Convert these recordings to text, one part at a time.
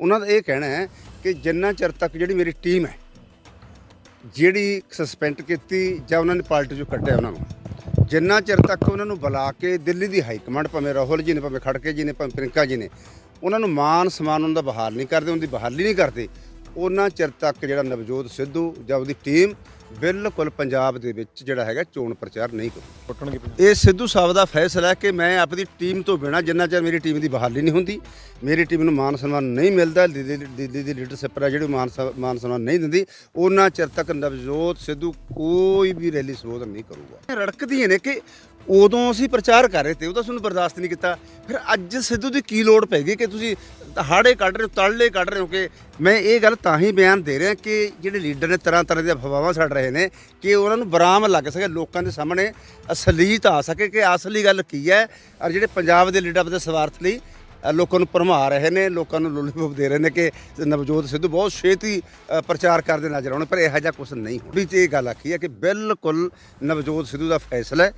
ਉਹਨਾਂ ਦਾ ਇਹ ਕਹਿਣਾ ਹੈ ਕਿ ਜਿੰਨਾ ਚਿਰ ਤੱਕ ਜਿਹੜੀ ਮੇਰੀ ਟੀਮ ਹੈ, ਜਿਹੜੀ ਸਸਪੈਂਡ ਕੀਤੀ ਜਾਂ ਉਹਨਾਂ ਨੇ ਪਾਰਟੀ ਚੋਂ ਕੱਢਿਆ ਉਹਨਾਂ ਨੂੰ, ਜਿੰਨਾ ਚਿਰ ਤੱਕ ਉਹਨਾਂ ਨੂੰ ਬੁਲਾ ਕੇ ਦਿੱਲੀ ਦੀ ਹਾਈ ਕਮਾਂਡ ਭਾਵੇਂ ਰਾਹੁਲ ਜੀ ਨੇ, ਭਾਵੇਂ ਖੜਕੇ ਜੀ ਨੇ, ਭਾਵੇਂ ਪ੍ਰਿੰਕਾ ਜੀ ਨੇ, ਉਹਨਾਂ ਨੂੰ ਮਾਨ ਸਨਮਾਨ ਉਹਨਾਂ ਦਾ ਬਹਾਲ ਨਹੀਂ ਕਰਦੇ, ਉਹਨਾਂ ਦੀ ਬਹਾਲੀ ਨਹੀਂ ਕਰਦੇ ਉਹਨਾਂ ਚਿਰ ਤੱਕ ਜਿਹੜਾ ਨਵਜੋਤ ਸਿੱਧੂ ਜਾਂ ਉਹਦੀ ਟੀਮ ਬਿਲਕੁਲ ਪੰਜਾਬ ਦੇ ਵਿੱਚ ਜਿਹੜਾ ਹੈਗਾ ਚੋਣ ਪ੍ਰਚਾਰ ਨਹੀਂ ਕਰੂ ਇਹ ਸਿੱਧੂ ਸਾਹਿਬ ਦਾ ਫੈਸਲਾ ਹੈ ਕਿ ਮੈਂ ਆਪਣੀ ਟੀਮ ਤੋਂ ਬਿਨਾ ਜਿੰਨਾ ਚਿਰ ਮੇਰੀ ਟੀਮ ਦੀ ਬਹਾਲੀ ਨਹੀਂ ਹੁੰਦੀ ਮੇਰੀ ਟੀਮ ਨੂੰ ਮਾਨ ਸਨਮਾਨ ਨਹੀਂ ਮਿਲਦਾ ਦਿੱਲੀ ਦਿੱਲੀ ਦੀ ਲੀਡਰਸ਼ਿਪ ਹੈ ਜਿਹੜੀ ਮਾਨ ਮਾਨ ਸਨਮਾਨ ਨਹੀਂ ਦਿੰਦੀ ਉਹਨਾਂ ਚਿਰ ਤੱਕ ਨਵਜੋਤ ਸਿੱਧੂ ਕੋਈ ਵੀ ਰੈਲੀ ਸੰਬੋਧਨ ਨਹੀਂ ਕਰੂਗਾ। ਰੜਕਦੀਆਂ ਨੇ ਕਿ ਉਦੋਂ ਅਸੀਂ ਪ੍ਰਚਾਰ ਕਰ ਰਹੇ ਤੇ ਉਹਦਾ ਤੁਹਾਨੂੰ ਬਰਦਾਸ਼ਤ ਨਹੀਂ ਕੀਤਾ। ਫਿਰ ਅੱਜ ਸਿੱਧੂ ਦੀ ਕੀ ਲੋੜ ਪੈ ਗਈ ਕਿ ਤੁਸੀਂ ਹਾੜੇ ਕੱਢ ਰਹੇ ਹੋ ਤੜਲੇ ਕੱਢ ਰਹੇ ਹੋ ਕਿ ਮੈਂ ਇਹ ਗੱਲ ਤਾਂ ਹੀ ਬਿਆਨ ਦੇ ਰਿਹਾ ਕਿ ਜਿਹੜੇ ਲੀਡਰ ਨੇ ਤਰ੍ਹਾਂ ਤਰ੍ਹਾਂ ਦੀਆਂ ਅਫਵਾਹਾਂ ਛੱਡ ਰਹੇ ਨੇ ਕਿ ਉਹਨਾਂ ਨੂੰ ਬਰਾਮ ਲੱਗ ਸਕੇ, ਲੋਕਾਂ ਦੇ ਸਾਹਮਣੇ ਅਸਲੀਤ ਆ ਸਕੇ ਕਿ ਅਸਲੀ ਗੱਲ ਕੀ ਹੈ ਔਰ ਜਿਹੜੇ ਪੰਜਾਬ ਦੇ ਲੀਡਰ ਆਪਣੇ ਸਵਾਰਥ ਲਈ ਲੋਕਾਂ ਨੂੰ ਭਰਮਾ ਰਹੇ ਨੇ, ਲੋਕਾਂ ਨੂੰ ਲੋਲੀਪੌਪ ਦੇ ਰਹੇ ਨੇ ਕਿ ਨਵਜੋਤ ਸਿੱਧੂ ਬਹੁਤ ਛੇਤੀ ਪ੍ਰਚਾਰ ਕਰਦੇ ਨਜ਼ਰ ਆਉਣ, ਪਰ ਇਹੋ ਜਿਹਾ ਕੁਝ ਨਹੀਂ ਹੋਣਾ। ਵੀ ਇਹ ਗੱਲ ਆਖੀ ਹੈ ਕਿ ਬਿਲਕੁਲ ਨਵਜੋਤ ਸਿੱਧੂ ਦਾ ਫੈਸਲਾ ਹੈ।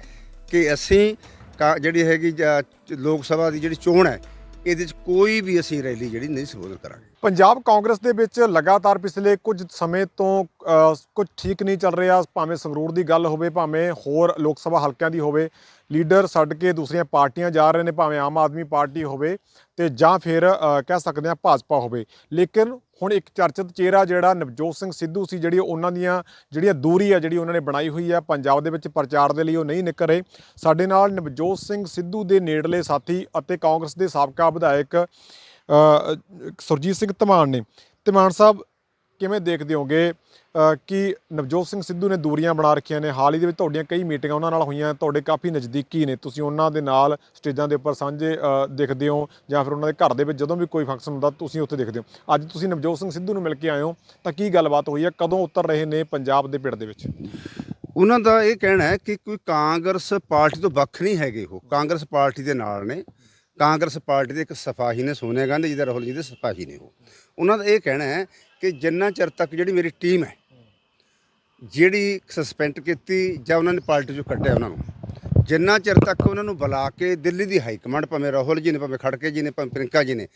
ਕਿ ਅਸੀਂ ਕਾ- ਜਿਹੜੀ ਹੈਗੀ ਜ- ਲੋਕ ਸਭਾ ਦੀ ਜਿਹੜੀ ਚੋਣ ਹੈ, ਇਹਦੇ 'ਚ ਕੋਈ ਵੀ ਅਸੀਂ ਰੈਲੀ ਜਿਹੜੀ ਨਹੀਂ ਸੰਬੋਧਨ ਕਰਾਂਗੇ। ਪੰਜਾਬ ਕਾਂਗਰਸ ਦੇ ਵਿੱਚ ਲਗਾਤਾਰ ਪਿਛਲੇ ਕੁਝ ਸਮੇਂ ਤੋਂ ਅ, ਕੁਝ ਠੀਕ ਨਹੀਂ ਚੱਲ ਰਿਹਾ ਭਾਵੇਂ ਸੰਗਰੂਰ ਦੀ ਗੱਲ ਹੋਵੇ ਭਾਵੇਂ ਹੋਰ ਲੋਕ ਸਭਾ ਹਲਕਿਆਂ ਦੀ ਹੋਵੇ ਲੀਡਰ ਛੱਡ ਕੇ ਦੂਸਰੀਆਂ ਪਾਰਟੀਆਂ ਜਾ ਰਹੇ ਨੇ ਭਾਵੇਂ ਆਮ ਆਦਮੀ ਪਾਰਟੀ ਹੋਵੇ ਤੇ ਜਾਂ ਫਿਰ ਕਹਿ ਸਕਦੇ ਹਾਂ ਭਾਜਪਾ ਹੋਵੇ। ਲੇਕਿਨ ਹੁਣ ਇੱਕ ਚਰਚਿਤ ਚਿਹਰਾ ਜਿਹੜਾ ਨਵਜੋਤ ਸਿੰਘ ਸਿੱਧੂ ਸੀ ਜਿਹੜੀ ਉਹਨਾਂ ਦੀਆਂ ਜਿਹੜੀਆਂ ਦੂਰੀ ਆ ਜਿਹੜੀ ਉਹਨਾਂ ਨੇ ਬਣਾਈ ਹੋਈ ਆ ਪੰਜਾਬ ਦੇ ਵਿੱਚ ਪ੍ਰਚਾਰ ਦੇ ਲਈ ਉਹ ਨਹੀਂ ਨਿਕਲ ਰਹੇ। ਸਾਡੇ ਨਾਲ ਨਵਜੋਤ ਸਿੰਘ ਸਿੱਧੂ ਦੇ ਨੇੜਲੇ ਸਾਥੀ ਅਤੇ ਕਾਂਗਰਸ ਦੇ ਸਾਬਕਾ ਵਿਧਾਇਕ ਸੁਰਜੀਤ ਸਿੰਘ ਧਮਾਨ ਨੇ। ਧਮਾਨ ਸਾਹਿਬ ਕਿਵੇਂ ਦੇਖਦੇ ਹੋਗੇ ਕਿ ਨਵਜੋਤ ਸਿੰਘ ਸਿੱਧੂ ਨੇ ਦੂਰੀਆਂ ਬਣਾ ਰੱਖੀਆਂ ਨੇ? ਹਾਲ ਹੀ ਦੇ ਵਿੱਚ ਤੁਹਾਡੀਆਂ ਕਈ ਮੀਟਿੰਗਾਂ ਉਹਨਾਂ ਨਾਲ ਹੋਈਆਂ ਤੁਹਾਡੇ ਕਾਫੀ ਨਜ਼ਦੀਕੀ ਨੇ। ਤੁਸੀਂ ਉਹਨਾਂ ਦੇ ਨਾਲ ਸਟੇਜਾਂ ਦੇ ਉੱਪਰ ਸਾਂਝੇ ਅ, ਦਿਖਦੇ ਹੋ ਜਾਂ ਫਿਰ ਉਹਨਾਂ ਦੇ ਘਰ ਦੇ ਵਿੱਚ ਜਦੋਂ ਵੀ ਕੋਈ ਫੰਕਸ਼ਨ ਹੁੰਦਾ ਤੁਸੀਂ ਉੱਥੇ ਦਿਖਦੇ ਹੋ। ਅੱਜ ਤੁਸੀਂ ਨਵਜੋਤ ਸਿੰਘ ਸਿੱਧੂ ਨੂੰ ਮਿਲ ਕੇ ਆਏ ਹੋ ਤਾਂ ਕੀ ਗੱਲਬਾਤ ਹੋਈ ਹੈ? ਕਦੋਂ ਉਤਰ ਰਹੇ ਨੇ ਪੰਜਾਬ ਦੇ ਪਿੰਡ ਦੇ ਵਿੱਚ? ਉਹਨਾਂ ਦਾ ਇਹ ਕਹਿਣਾ ਹੈ ਕਿ ਕੋਈ ਕਾਂਗਰਸ ਪਾਰਟੀ ਤੋਂ ਵੱਖ ਨਹੀਂ ਹੈਗੇ ਉਹ। ਕਾਂਗਰਸ ਪਾਰਟੀ ਦੇ ਨਾਲ ਨੇ। ਕਾਂਗਰਸ ਪਾਰਟੀ ਦੇ ਇੱਕ ਸਫਾਹੀ ਨੇ ਸੋਨੀਆ ਗਾਂਧੀ ਜੀ ਦੇ, ਰਾਹੁਲ ਜੀ ਦੇ ਸਫਾਹੀ ਨੇ ਉਹ। ਉਹਨਾਂ ਦਾ ਇਹ ਕਹਿਣਾ ਹੈ ਕਿ ਜਿੰਨਾ ਚਿਰ ਤੱਕ ਜਿਹੜੀ ਮੇਰੀ ਟੀਮ ਹੈ, ਜਿਹੜੀ ਸਸਪੈਂਡ ਕੀਤੀ ਜਾਂ ਉਹਨਾਂ ਨੇ ਪਾਰਟੀ ਚੋਂ ਕੱਢਿਆ ਉਹਨਾਂ ਨੂੰ, ਜਿੰਨਾ ਚਿਰ ਤੱਕ ਉਹਨਾਂ ਨੂੰ ਬੁਲਾ ਕੇ ਦਿੱਲੀ ਦੀ ਹਾਈ ਕਮਾਂਡ ਭਾਵੇਂ ਰਾਹੁਲ ਜੀ ਨੇ, ਭਾਵੇਂ ਖੜਕੇ ਜੀ ਨੇ, ਭਾਵੇਂ ਪ੍ਰਿੰਕਾ ਜੀ ਨੇ,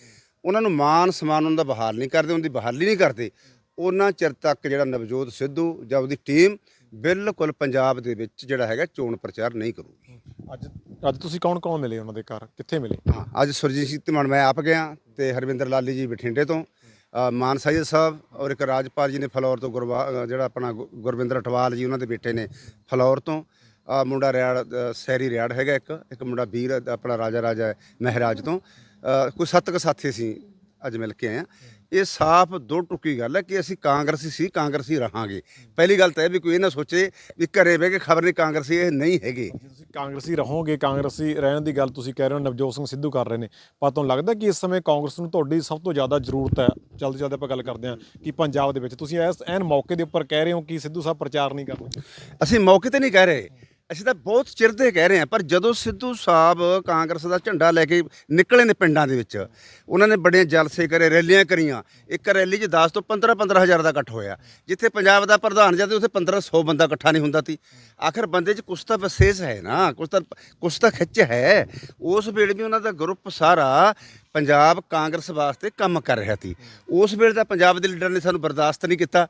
ਉਹਨਾਂ ਨੂੰ ਮਾਨ ਸਮਾਨ ਉਹਨਾਂ ਦਾ ਬਹਾਲ ਨਹੀਂ ਕਰਦੇ, ਉਹਨਾਂ ਦੀ ਬਹਾਲੀ ਨਹੀਂ ਕਰਦੇ, ਉਹਨਾਂ ਚਿਰ ਤੱਕ ਜਿਹੜਾ ਨਵਜੋਤ ਸਿੱਧੂ ਜਾਂ ਉਹਦੀ ਟੀਮ ਬਿਲਕੁਲ ਪੰਜਾਬ ਦੇ ਵਿੱਚ ਜਿਹੜਾ ਹੈਗਾ ਚੋਣ ਪ੍ਰਚਾਰ ਨਹੀਂ ਕਰੂਗੀ। ਅੱਜ ਅੱਜ ਤੁਸੀਂ ਕੌਣ ਕੌਣ ਮਿਲੇ ਉਹਨਾਂ ਦੇ ਘਰ? ਕਿੱਥੇ ਮਿਲੇ? ਹਾਂ ਅੱਜ ਸੁਰਜੀਤ ਸਿੰਘ ਧੀਮਾਨ ਮੈਂ ਆਪ ਗਿਆ ਤੇ ਹਰਵਿੰਦਰ ਲਾਲੀ ਜੀ ਬਠਿੰਡੇ ਤੋਂ। ਅ, ਮਾਨ ਸਾਜਦ ਸਾਹਿਬ ਔਰ ਇੱਕ ਰਾਜਪਾਲ ਜੀ ਨੇ ਫਲੌਰ ਤੋਂ ਗੁਰਵਾ ਜਿਹੜਾ ਆਪਣਾ ਗੁ- ਗੁਰਵਿੰਦਰ ਅਟਵਾਲ ਜੀ ਉਹਨਾਂ ਦੇ ਬੇਟੇ ਨੇ ਫਲੌਰ ਤੋਂ। ਅ, ਮੁੰਡਾ ਰਿਆੜ ਸੈਰੀ ਰਿਆੜ ਹੈਗਾ ਇੱਕ ਇੱਕ ਮੁੰਡਾ ਵੀਰ ਆਪਣਾ ਰਾਜਾ ਰਾਜਾ ਮਹਿਰਾਜ ਤੋਂ। ਅ, ਕੋਈ ਸੱਤ ਕੁ ਸਾਥੀ ਸੀ ਅੱਜ ਮਿਲ ਕੇ ਆਏ ਆ ਇਹ ਸਾਫ਼ ਦੋ ਟੁਕੀ ਗੱਲ ਹੈ ਕਿ ਅਸੀਂ ਕਾਂਗਰਸੀ ਸੀ ਕਾਂਗਰਸੀ ਰਹਾਂਗੇ। ਪਹਿਲੀ ਗੱਲ ਤਾਂ ਇਹ ਵੀ ਕੋਈ ਇਹ ਨਾ ਸੋਚੇ ਵੀ ਘਰੇ ਬਹਿ ਕੇ ਖਬਰ ਨਹੀਂ ਕਾਂਗਰਸੀ ਇਹ ਨਹੀਂ ਹੈਗੇ। ਤੁਸੀਂ ਕਾਂਗਰਸੀ ਰਹੋਗੇ ਕਾਂਗਰਸੀ ਰਹਿਣ ਦੀ ਗੱਲ ਤੁਸੀਂ ਕਹਿ ਰਹੇ ਹੋ ਨਵਜੋਤ ਸਿੰਘ ਸਿੱਧੂ ਕਰ ਰਹੇ ਨੇ। ਪਰ ਤੁਹਾਨੂੰ ਲੱਗਦਾ ਕਿ ਇਸ ਸਮੇਂ ਕਾਂਗਰਸ ਨੂੰ ਤੁਹਾਡੀ ਸਭ ਤੋਂ ਜ਼ਿਆਦਾ ਜ਼ਰੂਰਤ ਹੈ? ਜਲਦੀ ਜਲਦੀ ਆਪਾਂ ਗੱਲ ਕਰਦੇ ਹਾਂ ਕਿ ਪੰਜਾਬ ਦੇ ਵਿੱਚ। ਤੁਸੀਂ ਇਸ ਐਨ ਮੌਕੇ ਦੇ ਉੱਪਰ ਕਹਿ ਰਹੇ ਹੋ ਕਿ ਸਿੱਧੂ ਸਾਹਿਬ ਪ੍ਰਚਾਰ ਨਹੀਂ ਕਰਨਾ ਅਸੀਂ ਮੌਕੇ ਤੇ ਨਹੀਂ ਕਹਿ ਰਹੇ। ਅਸੀਂ ਤਾਂ ਬਹੁਤ ਚਿਰ ਦੇ ਕਹਿ ਰਹੇ ਹਾਂ, ਪਰ ਜਦੋਂ ਸਿੱਧੂ ਸਾਹਿਬ ਕਾਂਗਰਸ ਦਾ ਝੰਡਾ ਲੈ ਕੇ ਨਿਕਲੇ ਨੇ ਪਿੰਡਾਂ ਦੇ ਵਿੱਚ, ਉਹਨਾਂ ਨੇ ਬੜੇ ਜਲਸੇ ਕਰੇ, ਰੈਲੀਆਂ ਕਰੀਆਂ। ਇੱਕ ਰੈਲੀ 'ਚ 10 ਤੋਂ 15 15 ਹਜ਼ਾਰ ਦਾ ਇਕੱਠ ਹੋਇਆ। ਜਿੱਥੇ ਪੰਜਾਬ ਦਾ ਪ੍ਰਧਾਨ ਜਾਂਦੇ, ਉੱਥੇ 1500 ਬੰਦਾ ਇਕੱਠਾ ਨਹੀਂ ਹੁੰਦਾ ਸੀ। ਆਖਰ ਬੰਦੇ 'ਚ ਕੁਛ ਤਾਂ ਵਿਸ਼ੇਸ਼ ਹੈ ਨਾ, ਕੁਛ ਤਾਂ ਕੁਛ ਤਾਂ ਖਿੱਚ ਹੈ। ਉਸ ਵੇਲੇ ਵੀ ਉਹਨਾਂ ਦਾ ਗਰੁੱਪ ਸਾਰਾ ਪੰਜਾਬ ਕਾਂਗਰਸ ਵਾਸਤੇ ਕੰਮ ਕਰ ਰਿਹਾ ਸੀ। ਉਸ ਵੇਲੇ ਤਾਂ ਪੰਜਾਬ ਦੇ ਲੀਡਰ ਨੇ ਸਾਨੂੰ ਬਰਦਾਸ਼ਤ ਨਹੀਂ ਕੀਤਾ।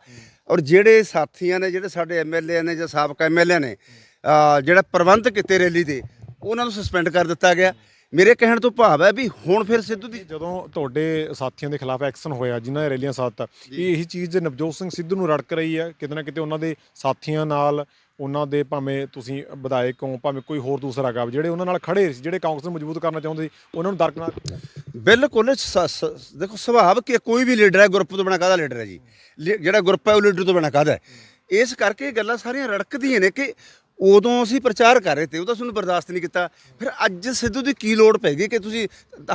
ਔਰ ਜਿਹੜੇ ਸਾਥੀਆਂ ਨੇ, ਜਿਹੜੇ ਸਾਡੇ ਐਮਐਲਏ ਨੇ ਜਾਂ ਸਾਬਕਾ ਐਮਐਲਏ ਨੇ ਜਿਹੜਾ ਪ੍ਰਬੰਧ ਕੀਤੇ ਰੈਲੀ ਦੇ ਉਹਨਾਂ ਨੂੰ ਸਸਪੈਂਡ ਕਰ ਦਿੱਤਾ ਗਿਆ। ਮੇਰੇ ਕਹਿਣ ਤੋਂ ਭਾਵ ਹੈ ਵੀ ਹੁਣ ਫਿਰ ਸਿੱਧੂ ਦੀ ਜਦੋਂ ਤੁਹਾਡੇ ਸਾਥੀਆਂ ਦੇ ਖਿਲਾਫ ਐਕਸ਼ਨ ਹੋਇਆ ਜਿਨ੍ਹਾਂ ਨੇ ਰੈਲੀਆਂ ਸਾਥ ਇਹ ਇਹੀ ਚੀਜ਼ ਨਵਜੋਤ ਸਿੰਘ ਸਿੱਧੂ ਨੂੰ ਰੜਕ ਰਹੀ ਹੈ ਕਿਤੇ ਨਾ ਕਿਤੇ ਉਹਨਾਂ ਦੇ ਸਾਥੀਆਂ ਨਾਲ ਉਹਨਾਂ ਦੇ ਭਾਵੇਂ ਤੁਸੀਂ ਵਿਧਾਇਕ ਹੋ ਭਾਵੇਂ ਕੋਈ ਹੋਰ ਦੂਸਰਾ ਗਾ ਜਿਹੜੇ ਉਹਨਾਂ ਨਾਲ ਖੜੇ ਸੀ ਜਿਹੜੇ ਕਾਂਗਰਸ ਨੂੰ ਮਜ਼ਬੂਤ ਕਰਨਾ ਚਾਹੁੰਦੇ ਸੀ ਉਹਨਾਂ ਨੂੰ ਦਰਕਨਾਰ ਕੀਤਾ ਬਿਲਕੁਲ ਦੇਖੋ ਸੁਭਾਵ ਕਿ ਕੋਈ ਵੀ ਲੀਡਰ ਹੈ ਗਰੁੱਪ ਤੋਂ ਬਣਾ ਕਾਹਦਾ ਲੀਡਰ ਹੈ ਜੀ? ਜਿਹੜਾ ਗਰੁੱਪ ਹੈ ਉਹ ਲੀਡਰ ਤੋਂ ਬਣਾ ਕਾਹਦਾ ਇਸ ਕਰਕੇ ਗੱਲਾਂ ਸਾਰੀਆਂ ਰੜਕਦੀਆਂ ਨੇ ਕਿ ਉਦੋਂ ਅਸੀਂ ਪ੍ਰਚਾਰ ਕਰ ਰਹੇ ਤੇ ਉਹਦਾ ਤੁਹਾਨੂੰ ਬਰਦਾਸ਼ਤ ਨਹੀਂ ਕੀਤਾ। ਫਿਰ ਅੱਜ ਸਿੱਧੂ ਦੀ ਕੀ ਲੋੜ ਪੈ ਗਈ ਕਿ ਤੁਸੀਂ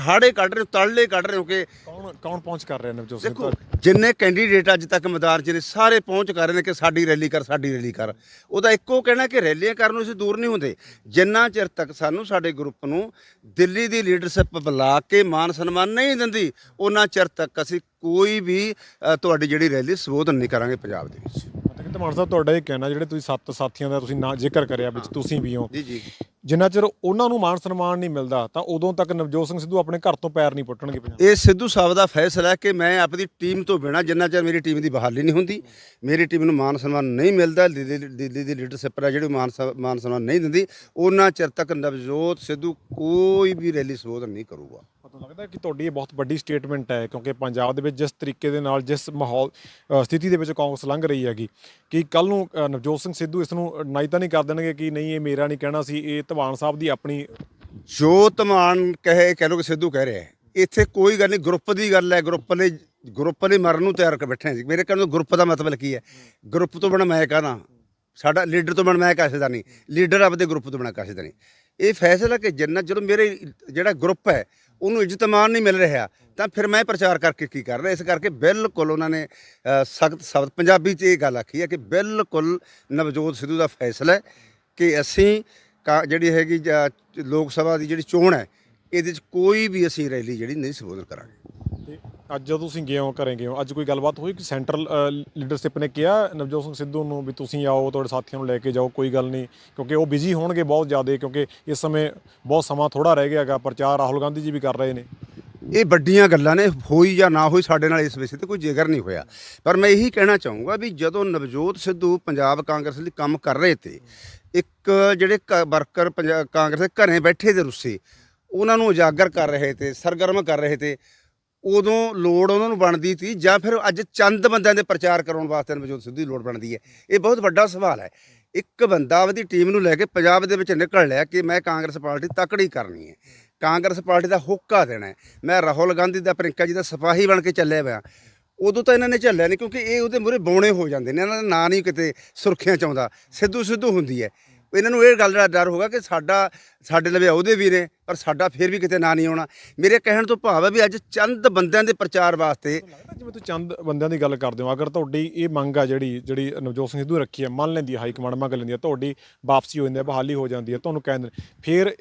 ਹਾੜੇ ਕੱਢ ਰਹੇ ਹੋ ਤਲਲੇ ਕੱਢ ਰਹੇ ਹੋ ਕਿ ਕੌਣ ਕੌਣ ਪਹੁੰਚ ਕਰ ਰਿਹਾ ਨਵਜੋਤ ਸਿੰਘ ਦੇਖੋ ਜਿੰਨੇ ਕੈਂਡੀਡੇਟ ਅੱਜ ਤੱਕ ਮੈਦਾਨ 'ਚ ਨੇ ਸਾਰੇ ਪਹੁੰਚ ਕਰ ਰਹੇ ਨੇ ਕਿ ਸਾਡੀ ਰੈਲੀ ਕਰ ਸਾਡੀ ਰੈਲੀ ਕਰ। ਉਹਦਾ ਇੱਕੋ ਕਹਿਣਾ ਕਿ ਰੈਲੀਆਂ ਕਰਨ ਨੂੰ ਅਸੀਂ ਦੂਰ ਨਹੀਂ ਹੁੰਦੇ। ਜਿੰਨਾ ਚਿਰ ਤੱਕ ਸਾਨੂੰ ਸਾਡੇ ਗਰੁੱਪ ਨੂੰ ਦਿੱਲੀ ਦੀ ਲੀਡਰਸ਼ਿਪ ਬੁਲਾ ਕੇ ਮਾਨ ਸਨਮਾਨ ਨਹੀਂ ਦਿੰਦੀ ਉਹਨਾਂ ਚਿਰ ਤੱਕ ਅਸੀਂ ਕੋਈ ਵੀ ਤੁਹਾਡੀ ਜਿਹੜੀ ਰੈਲੀ ਸੰਬੋਧਨ ਨਹੀਂ ਕਰਾਂਗੇ ਪੰਜਾਬ ਦੇ ਵਿੱਚ। ਧਮਾਨ ਸਾਹਿਬ ਤੁਹਾਡਾ ਇਹ ਕਹਿਣਾ ਜਿਹੜੇ ਤੁਸੀਂ ਸੱਤ ਸਾਥੀਆਂ ਦਾ ਤੁਸੀਂ ਨਾਂ ਜ਼ਿਕਰ ਕਰਿਆ ਵਿੱਚ ਤੁਸੀਂ ਵੀ ਹੋ। ਜੀ ਜੀ। ਜਿੰਨਾ ਚਿਰ ਉਹਨਾਂ ਨੂੰ ਮਾਨ ਸਨਮਾਨ ਨਹੀਂ ਮਿਲਦਾ ਤਾਂ ਉਦੋਂ ਤੱਕ ਨਵਜੋਤ ਸਿੰਘ ਸਿੱਧੂ ਆਪਣੇ ਘਰ ਤੋਂ ਪੈਰ ਨਹੀਂ ਪੁੱਟਣਗੇ ਪੰਜਾਬ ਇਹ ਸਿੱਧੂ ਸਾਹਿਬ ਦਾ ਫੈਸਲਾ ਹੈ ਕਿ ਮੈਂ ਆਪਣੀ ਟੀਮ ਤੋਂ ਬਿਨਾ ਜਿੰਨਾ ਚਿਰ ਮੇਰੀ ਟੀਮ ਦੀ ਬਹਾਲੀ ਨਹੀਂ ਹੁੰਦੀ ਮੇਰੀ ਟੀਮ ਨੂੰ ਮਾਨ ਸਨਮਾਨ ਨਹੀਂ ਮਿਲਦਾ ਦਿੱਲੀ ਦੀ ਲੀਡਰਸ਼ਿਪ ਹੈ ਜਿਹੜੀ ਮਾਨ ਮਾਨ ਸਨਮਾਨ ਨਹੀਂ ਦਿੰਦੀ ਉਹਨਾਂ ਚਿਰ ਤੱਕ ਨਵਜੋਤ ਸਿੱਧੂ ਕੋਈ ਵੀ ਰੈਲੀ ਸੰਬੋਧਨ ਨਹੀਂ ਕਰੂਗਾ। ਤੁਹਾਨੂੰ ਲੱਗਦਾ ਕਿ ਤੁਹਾਡੀ ਇਹ ਬਹੁਤ ਵੱਡੀ ਸਟੇਟਮੈਂਟ ਹੈ ਕਿਉਂਕਿ ਪੰਜਾਬ ਦੇ ਵਿੱਚ ਜਿਸ ਤਰੀਕੇ ਦੇ ਨਾਲ ਜਿਸ ਮਾਹੌਲ ਸਥਿਤੀ ਦੇ ਵਿੱਚ ਕਾਂਗਰਸ ਲੰਘ ਰਹੀ ਹੈਗੀ ਕਿ ਕੱਲ ਨੂੰ ਨਵਜੋਤ ਸਿੰਘ ਸਿੱਧੂ ਇਸ ਨੂੰ ਨਾਈ ਤਾਂ ਨਹੀਂ ਕਰ ਦੇਣਗੇ ਕਿ ਨਹੀਂ ਇਹ ਮੇਰਾ ਨਹੀਂ ਕਹਿਣਾ ਸੀ ਇਹ ਧਵਾਨ ਸਾਹਿਬ ਦੀ ਆਪਣੀ ਜੋ ਧਮਾਨ ਕਹੇ, ਕਹਿ ਲੋ ਕਿ ਸਿੱਧੂ ਕਹਿ ਰਿਹਾ ਹੈ। ਇੱਥੇ ਕੋਈ ਗੱਲ ਨਹੀਂ, ਗਰੁੱਪ ਦੀ ਗੱਲ ਹੈ। ਗਰੁੱਪ ਨੇ ਗਰੁੱਪ ਨੇ ਮਰਨ ਨੂੰ ਤਿਆਰ ਕਰ ਬੈਠੇ ਸੀ। ਮੇਰੇ ਕਹਿਣ ਦਾ ਗਰੁੱਪ ਦਾ ਮਤਲਬ ਕੀ ਹੈ? ਗਰੁੱਪ ਤੋਂ ਬਿਨਾਂ ਮੈਂ ਕਹਣਾ ਸਾਡਾ ਲੀਡਰ ਤੋਂ ਬਣਾ ਮੈਂ ਕਿਸੇ ਦਾ ਨਹੀਂ। ਲੀਡਰ ਆਪਦੇ ਗਰੁੱਪ ਤੋਂ ਬਣਾ ਕਿਸੇ ਦਾ ਨਹੀਂ। ਇਹ ਫੈਸਲਾ ਕਿ ਜਿੰਨਾ ਜਦੋਂ ਮੇਰੇ ਜਿਹੜਾ ਗਰੁੱਪ ਹੈ, ਉਹਨੂੰ ਇੱਜ਼ਤ ਮਾਨ ਨਹੀਂ ਮਿਲ ਰਿਹਾ, ਤਾਂ ਫਿਰ ਮੈਂ ਪ੍ਰਚਾਰ ਕਰਕੇ ਕੀ ਕਰ ਰਿਹਾ ਇਸ ਕਰਕੇ ਬਿਲਕੁਲ ਉਹਨਾਂ ਨੇ ਸਖਤ ਸ਼ਬਦ ਪੰਜਾਬੀ 'ਚ ਇਹ ਗੱਲ ਆਖੀ ਹੈ ਕਿ ਬਿਲਕੁਲ ਨਵਜੋਤ ਸਿੱਧੂ ਦਾ ਫੈਸਲਾ ਹੈ ਕਿ ਅਸੀਂ ਜਿਹੜੀ ਹੈਗੀ ਲੋਕ ਸਭਾ ਦੀ ਜਿਹੜੀ ਚੋਣ ਹੈ ਇਹਦੇ 'ਚ ਕੋਈ ਵੀ ਅਸੀਂ ਰੈਲੀ ਜਿਹੜੀ ਨਹੀਂ ਸੰਬੋਧਨ ਕਰਾਂਗੇ। ਤੇ ਅੱਜ ਜਦੋਂ ਤੁਸੀਂ ਗਏ ਹੋ ਘਰੇ ਗਏ ਹੋ ਅੱਜ ਕੋਈ ਗੱਲਬਾਤ ਹੋਈ? ਕਿ ਸੈਂਟਰਲ ਲੀਡਰਸ਼ਿਪ ਨੇ ਕਿਹਾ ਨਵਜੋਤ ਸਿੰਘ ਸਿੱਧੂ ਨੂੰ ਵੀ ਤੁਸੀਂ ਆਓ ਤੁਹਾਡੇ ਸਾਥੀਆਂ ਨੂੰ ਲੈ ਕੇ ਜਾਓ ਕੋਈ ਗੱਲ ਨਹੀਂ। ਕਿਉਂਕਿ ਉਹ ਬਿਜ਼ੀ ਹੋਣਗੇ ਬਹੁਤ ਜ਼ਿਆਦਾ ਕਿਉਂਕਿ ਇਸ ਸਮੇਂ ਬਹੁਤ ਸਮਾਂ ਥੋੜਾ ਰਹਿ ਗਿਆ ਹੈਗਾ ਪ੍ਰਚਾਰ ਰਾਹੁਲ ਗਾਂਧੀ ਜੀ ਵੀ ਕਰ ਰਹੇ ਨੇ। ਇਹ ਵੱਡੀਆਂ ਗੱਲਾਂ ਨੇ ਹੋਈ ਜਾਂ ਨਾ ਹੋਈ ਸਾਡੇ ਨਾਲ ਇਸ ਵਿਸ਼ੇ ਤੇ ਕੋਈ ਜ਼ਿਕਰ ਨਹੀਂ ਹੋਇਆ। ਪਰ ਮੈਂ ਇਹੀ ਕਹਿਣਾ ਚਾਹੂੰਗਾ ਵੀ ਜਦੋਂ ਨਵਜੋਤ ਸਿੱਧੂ ਪੰਜਾਬ ਕਾਂਗਰਸ ਲਈ ਕੰਮ ਕਰ ਰਹੇ ਤੇ ਇੱਕ ਜਿਹੜੇ ਕ- ਵਰਕਰ ਪੰਜਾਬ ਕਾਂਗਰਸ ਦੇ ਘਰੇ ਬੈਠੇ ਦੇ ਰੁੱਸੇ, ਉਹਨਾਂ ਨੂੰ ਉਜਾਗਰ ਕਰ ਰਹੇ ਤੇ, ਸਰਗਰਮ ਕਰ ਰਹੇ ਤੇ, ਉਦੋਂ ਲੋੜ ਉਹਨਾਂ ਨੂੰ ਬਣਦੀ ਸੀ ਜਾਂ ਫਿਰ ਅੱਜ ਚੰਦ ਬੰਦਿਆਂ ਦੇ ਪ੍ਰਚਾਰ ਕਰਾਉਣ ਵਾਸਤੇ ਨਵਜੋਤ ਸਿੱਧੂ ਦੀ ਲੋੜ ਬਣਦੀ ਹੈ। ਇਹ ਬਹੁਤ ਵੱਡਾ ਸਵਾਲ ਹੈ। ਇੱਕ ਬੰਦਾ ਆਪਦੀ ਟੀਮ ਨੂੰ ਲੈ ਕੇ ਪੰਜਾਬ ਦੇ ਵਿੱਚ ਨਿਕਲ ਲਿਆ ਕਿ ਮੈਂ ਕਾਂਗਰਸ ਪਾਰਟੀ ਤਕੜੀ ਕਰਨੀ ਹੈ। ਕਾਂਗਰਸ ਪਾਰਟੀ ਦਾ ਹੋਕਾ ਦੇਣਾ ਹੈ। ਮੈਂ ਰਾਹੁਲ ਗਾਂਧੀ ਦਾ ਪ੍ਰਿੰਕਾ ਜੀ ਦਾ ਸਿਪਾਹੀ ਬਣ ਕੇ ਚੱਲਿਆ ਪਿਆ। ਉਦੋਂ ਤਾਂ ਇਹਨਾਂ ਨੇ ਝੱਲਿਆ ਨਹੀਂ ਕਿਉਂਕਿ ਇਹ ਉਹਦੇ ਮੂਹਰੇ ਬੌਣੇ ਹੋ ਜਾਂਦੇ ਨੇ, ਇਹਨਾਂ ਦਾ ਨਾਂ ਨਹੀਂ ਕਿਤੇ ਸੁਰਖੀਆਂ ਚ ਆਉਂਦਾ। ਸਿੱਧੂ ਸਿੱਧੂ ਹੁੰਦੀ ਹੈ। ਇਹਨਾਂ ਨੂੰ ਇਹ ਗੱਲ ਦਾ ਡਰ ਹੋਗਾ ਕਿ ਸਾਡਾ, ਸਾਡੇ ਲਵੇ ਉਹਦੇ ਵੀ ਨੇ, ਪਰ ਸਾਡਾ ਫਿਰ ਵੀ ਕਿਤੇ ਨਾਂ ਨਹੀਂ ਆਉਣਾ। ਮੇਰੇ ਕਹਿਣ ਤੋਂ ਭਾਵ ਹੈ ਵੀ ਅੱਜ ਚੰਦ ਬੰਦਿਆਂ ਦੇ ਪ੍ਰਚਾਰ ਵਾਸਤੇ ਲੱਗਦਾ ਜਿਵੇਂ ਤੁਸੀਂ ਚੰਦ ਬੰਦਿਆਂ ਦੀ ਗੱਲ ਕਰਦੇ ਹੋ, ਅਗਰ ਤੁਹਾਡੀ ਇਹ ਮੰਗ ਆ ਜਿਹੜੀ ਜਿਹੜੀ ਨਵਜੋਤ ਸਿੰਘ ਸਿੱਧੂ ਰੱਖੀ ਹੈ, ਮੰਨ ਲੈਂਦੀ ਹੈ, ਹਾਈ ਕਮਾਂਡ ਮੰਗ ਲੈਂਦੀ ਹੈ, ਤੁਹਾਡੀ ਵਾਪਸੀ ਹੋ ਜਾਂਦੀ ਹੈ, ਬਹਾਲੀ ਹੋ ਜਾਂਦੀ ਹੈ, ਤੁਹਾਨੂੰ ਕਹਿੰਦੇ ਨੇ। ਫਿਰ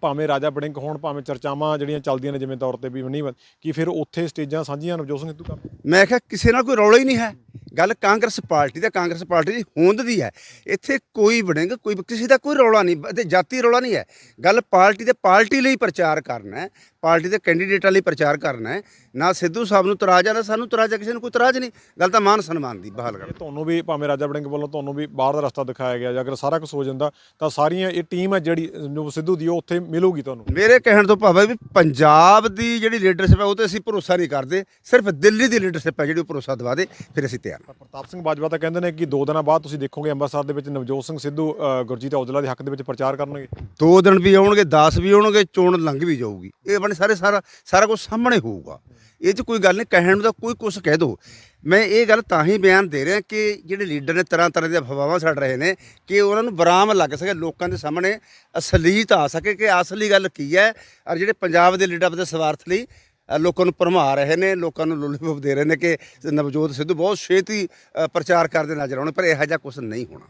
ਭਾਵੇਂ ਰਾਜਾ ਬੜਿੰਗ ਹੋਣ ਭਾਵੇਂ ਚਰਚਾਵਾਂ ਜਿਹੜੀਆਂ ਚੱਲਦੀਆਂ ਨੇ ਜਿਵੇਂ ਤੌਰ ਤੇ ਵੀ ਨਹੀਂ ਕੀ ਫਿਰ ਉੱਥੇ ਸਟੇਜਾਂ ਸਾਂਝੀਆਂ ਨਵਜੋਤ ਸਿੰਘ ਸਿੱਧੂ ਕਰਦੇ ਮੈਂ ਕਿਹਾ ਕਿਸੇ ਨਾਲ ਕੋਈ ਰੌਲਾ ਹੀ ਨਹੀਂ ਹੈ। ਗੱਲ ਕਾਂਗਰਸ ਪਾਰਟੀ ਦਾ ਕਾਂਗਰਸ ਪਾਰਟੀ ਦੀ ਹੋਂਦ ਦੀ ਹੈ। ਇੱਥੇ ਕੋਈ ਵੜਿੰਗ ਕੋਈ ਕਿਸੇ ਦਾ ਕੋਈ ਰੌਲਾ ਨਹੀਂ ਅਤੇ ਜਾਤੀ ਰੌਲਾ ਨਹੀਂ ਹੈ। ਗੱਲ ਪਾਰਟੀ ਦੇ ਪਾਰਟੀ ਲਈ ਪ੍ਰਚਾਰ ਕਰਨਾ ਹੈ ਪਾਰਟੀ ਦੇ ਕੈਂਡੀਡੇਟਾਂ ਲਈ ਪ੍ਰਚਾਰ ਕਰਨਾ ਹੈ। ਨਾ ਸਿੱਧੂ ਸਾਹਿਬ ਨੂੰ ਤਰਾਜ ਆ ਨਾ ਸਾਨੂੰ ਤਰਾਜ ਆ ਕਿਸੇ ਨੂੰ ਕੋਈ ਤਰਾਜ ਨਹੀਂ। ਗੱਲ ਤਾਂ ਮਾਨ ਸਨਮਾਨ ਦੀ ਬਹਾਲ ਕਰ। ਤੁਹਾਨੂੰ ਵੀ ਭਾਵੇਂ ਰਾਜਾ ਬੜਿੰਗ ਵੱਲੋਂ ਤੁਹਾਨੂੰ ਵੀ ਬਾਹਰ ਦਾ ਰਸਤਾ ਦਿਖਾਇਆ ਗਿਆ ਜੇ ਅਗਰ ਸਾਰਾ ਕੁਝ ਹੋ ਜਾਂਦਾ ਤਾਂ ਸਾਰੀਆਂ ਇਹ ਟੀਮ ਹੈ ਜਿਹੜੀ ਸਿੱਧੂ ਦੀ ਉਹ ਉੱਥੇ ਮਿਲੂਗੀ ਤੁਹਾਨੂੰ। ਮੇਰੇ ਕਹਿਣ ਤੋਂ ਭਾਵ ਹੈ ਵੀ ਪੰਜਾਬ ਦੀ ਜਿਹੜੀ ਲੀਡਰਸ਼ਿਪ ਹੈ ਉਹ ਤੇ ਅਸੀਂ ਭਰੋਸਾ ਨਹੀਂ ਕਰਦੇ। ਸਿਰਫ ਦਿੱਲੀ ਦੀ ਲੀਡਰਸ਼ਿਪ ਹੈ ਜਿਹੜੀ ਉਹ ਭਰੋਸਾ ਦਵਾ ਦੇ ਫਿਰ ਅਸੀਂ ਤਿਆਰ। ਪਰ ਪ੍ਰਤਾਪ ਸਿੰਘ ਬਾਜਵਾ ਤਾਂ ਕਹਿੰਦੇ ਨੇ ਕਿ ਦੋ ਦਿਨਾਂ ਬਾਅਦ ਤੁਸੀਂ ਦੇਖੋਗੇ ਅੰਮ੍ਰਿਤਸਰ ਦੇ ਵਿੱਚ ਨਵਜੋਤ ਸਿੰਘ ਸਿੱਧੂ ਗੁਰਜੀਤ ਔਜਲਾ ਦੇ ਹੱਕ ਦੇ ਵਿੱਚ ਪ੍ਰਚਾਰ ਕਰਨਗੇ। ਦੋ ਦਿਨ ਵੀ ਆਉਣਗੇ 10 ਵੀ ਆਉਣਗੇ ਚੋਣ ਲੰਘ ਵੀ ਜਾਊਗੀ। ਇਹ ਆਪਣੇ ਸਾਰੇ ਸਾਰਾ ਸਾਰਾ ਕੁਝ ਸਾਹਮਣੇ ਹੋਊਗਾ। ਇਹ 'ਚ ਕੋਈ ਗੱਲ ਨਹੀਂ, ਕਹਿਣ ਨੂੰ ਤਾਂ ਕੋਈ ਕੁਛ ਕਹਿ ਦੋ। ਮੈਂ ਇਹ ਗੱਲ ਤਾਂ ਹੀ ਬਿਆਨ ਦੇ ਰਿਹਾ ਕਿ ਜਿਹੜੇ ਲੀਡਰ ਨੇ ਤਰ੍ਹਾਂ ਤਰ੍ਹਾਂ ਦੀਆਂ ਅਫਵਾਹਾਂ ਛੱਡ ਰਹੇ ਨੇ, ਕਿ ਉਹਨਾਂ ਨੂੰ ਬਰਾਮ ਲੱਗ ਸਕੇ, ਲੋਕਾਂ ਦੇ ਸਾਹਮਣੇ ਅਸਲੀਤ ਆ ਸਕੇ ਕਿ ਅਸਲੀ ਗੱਲ ਕੀ ਹੈ ਔਰ ਜਿਹੜੇ ਪੰਜਾਬ ਦੇ ਲੀਡਰ ਆਪਣੇ ਸਵਾਰਥ ਲਈ ਲੋਕਾਂ ਨੂੰ ਭਰਮਾ ਰਹੇ ਨੇ, ਲੋਕਾਂ ਨੂੰ ਲੋਲੀਪੋਪ ਦੇ ਰਹੇ ਨੇ ਕਿ ਨਵਜੋਤ ਸਿੱਧੂ ਬਹੁਤ ਛੇਤੀ ਪ੍ਰਚਾਰ ਕਰਦੇ ਨਜ਼ਰ ਆਉਣੇ, ਪਰ ਇਹੋ ਜਿਹਾ ਕੁਝ ਨਹੀਂ ਹੋਣਾ।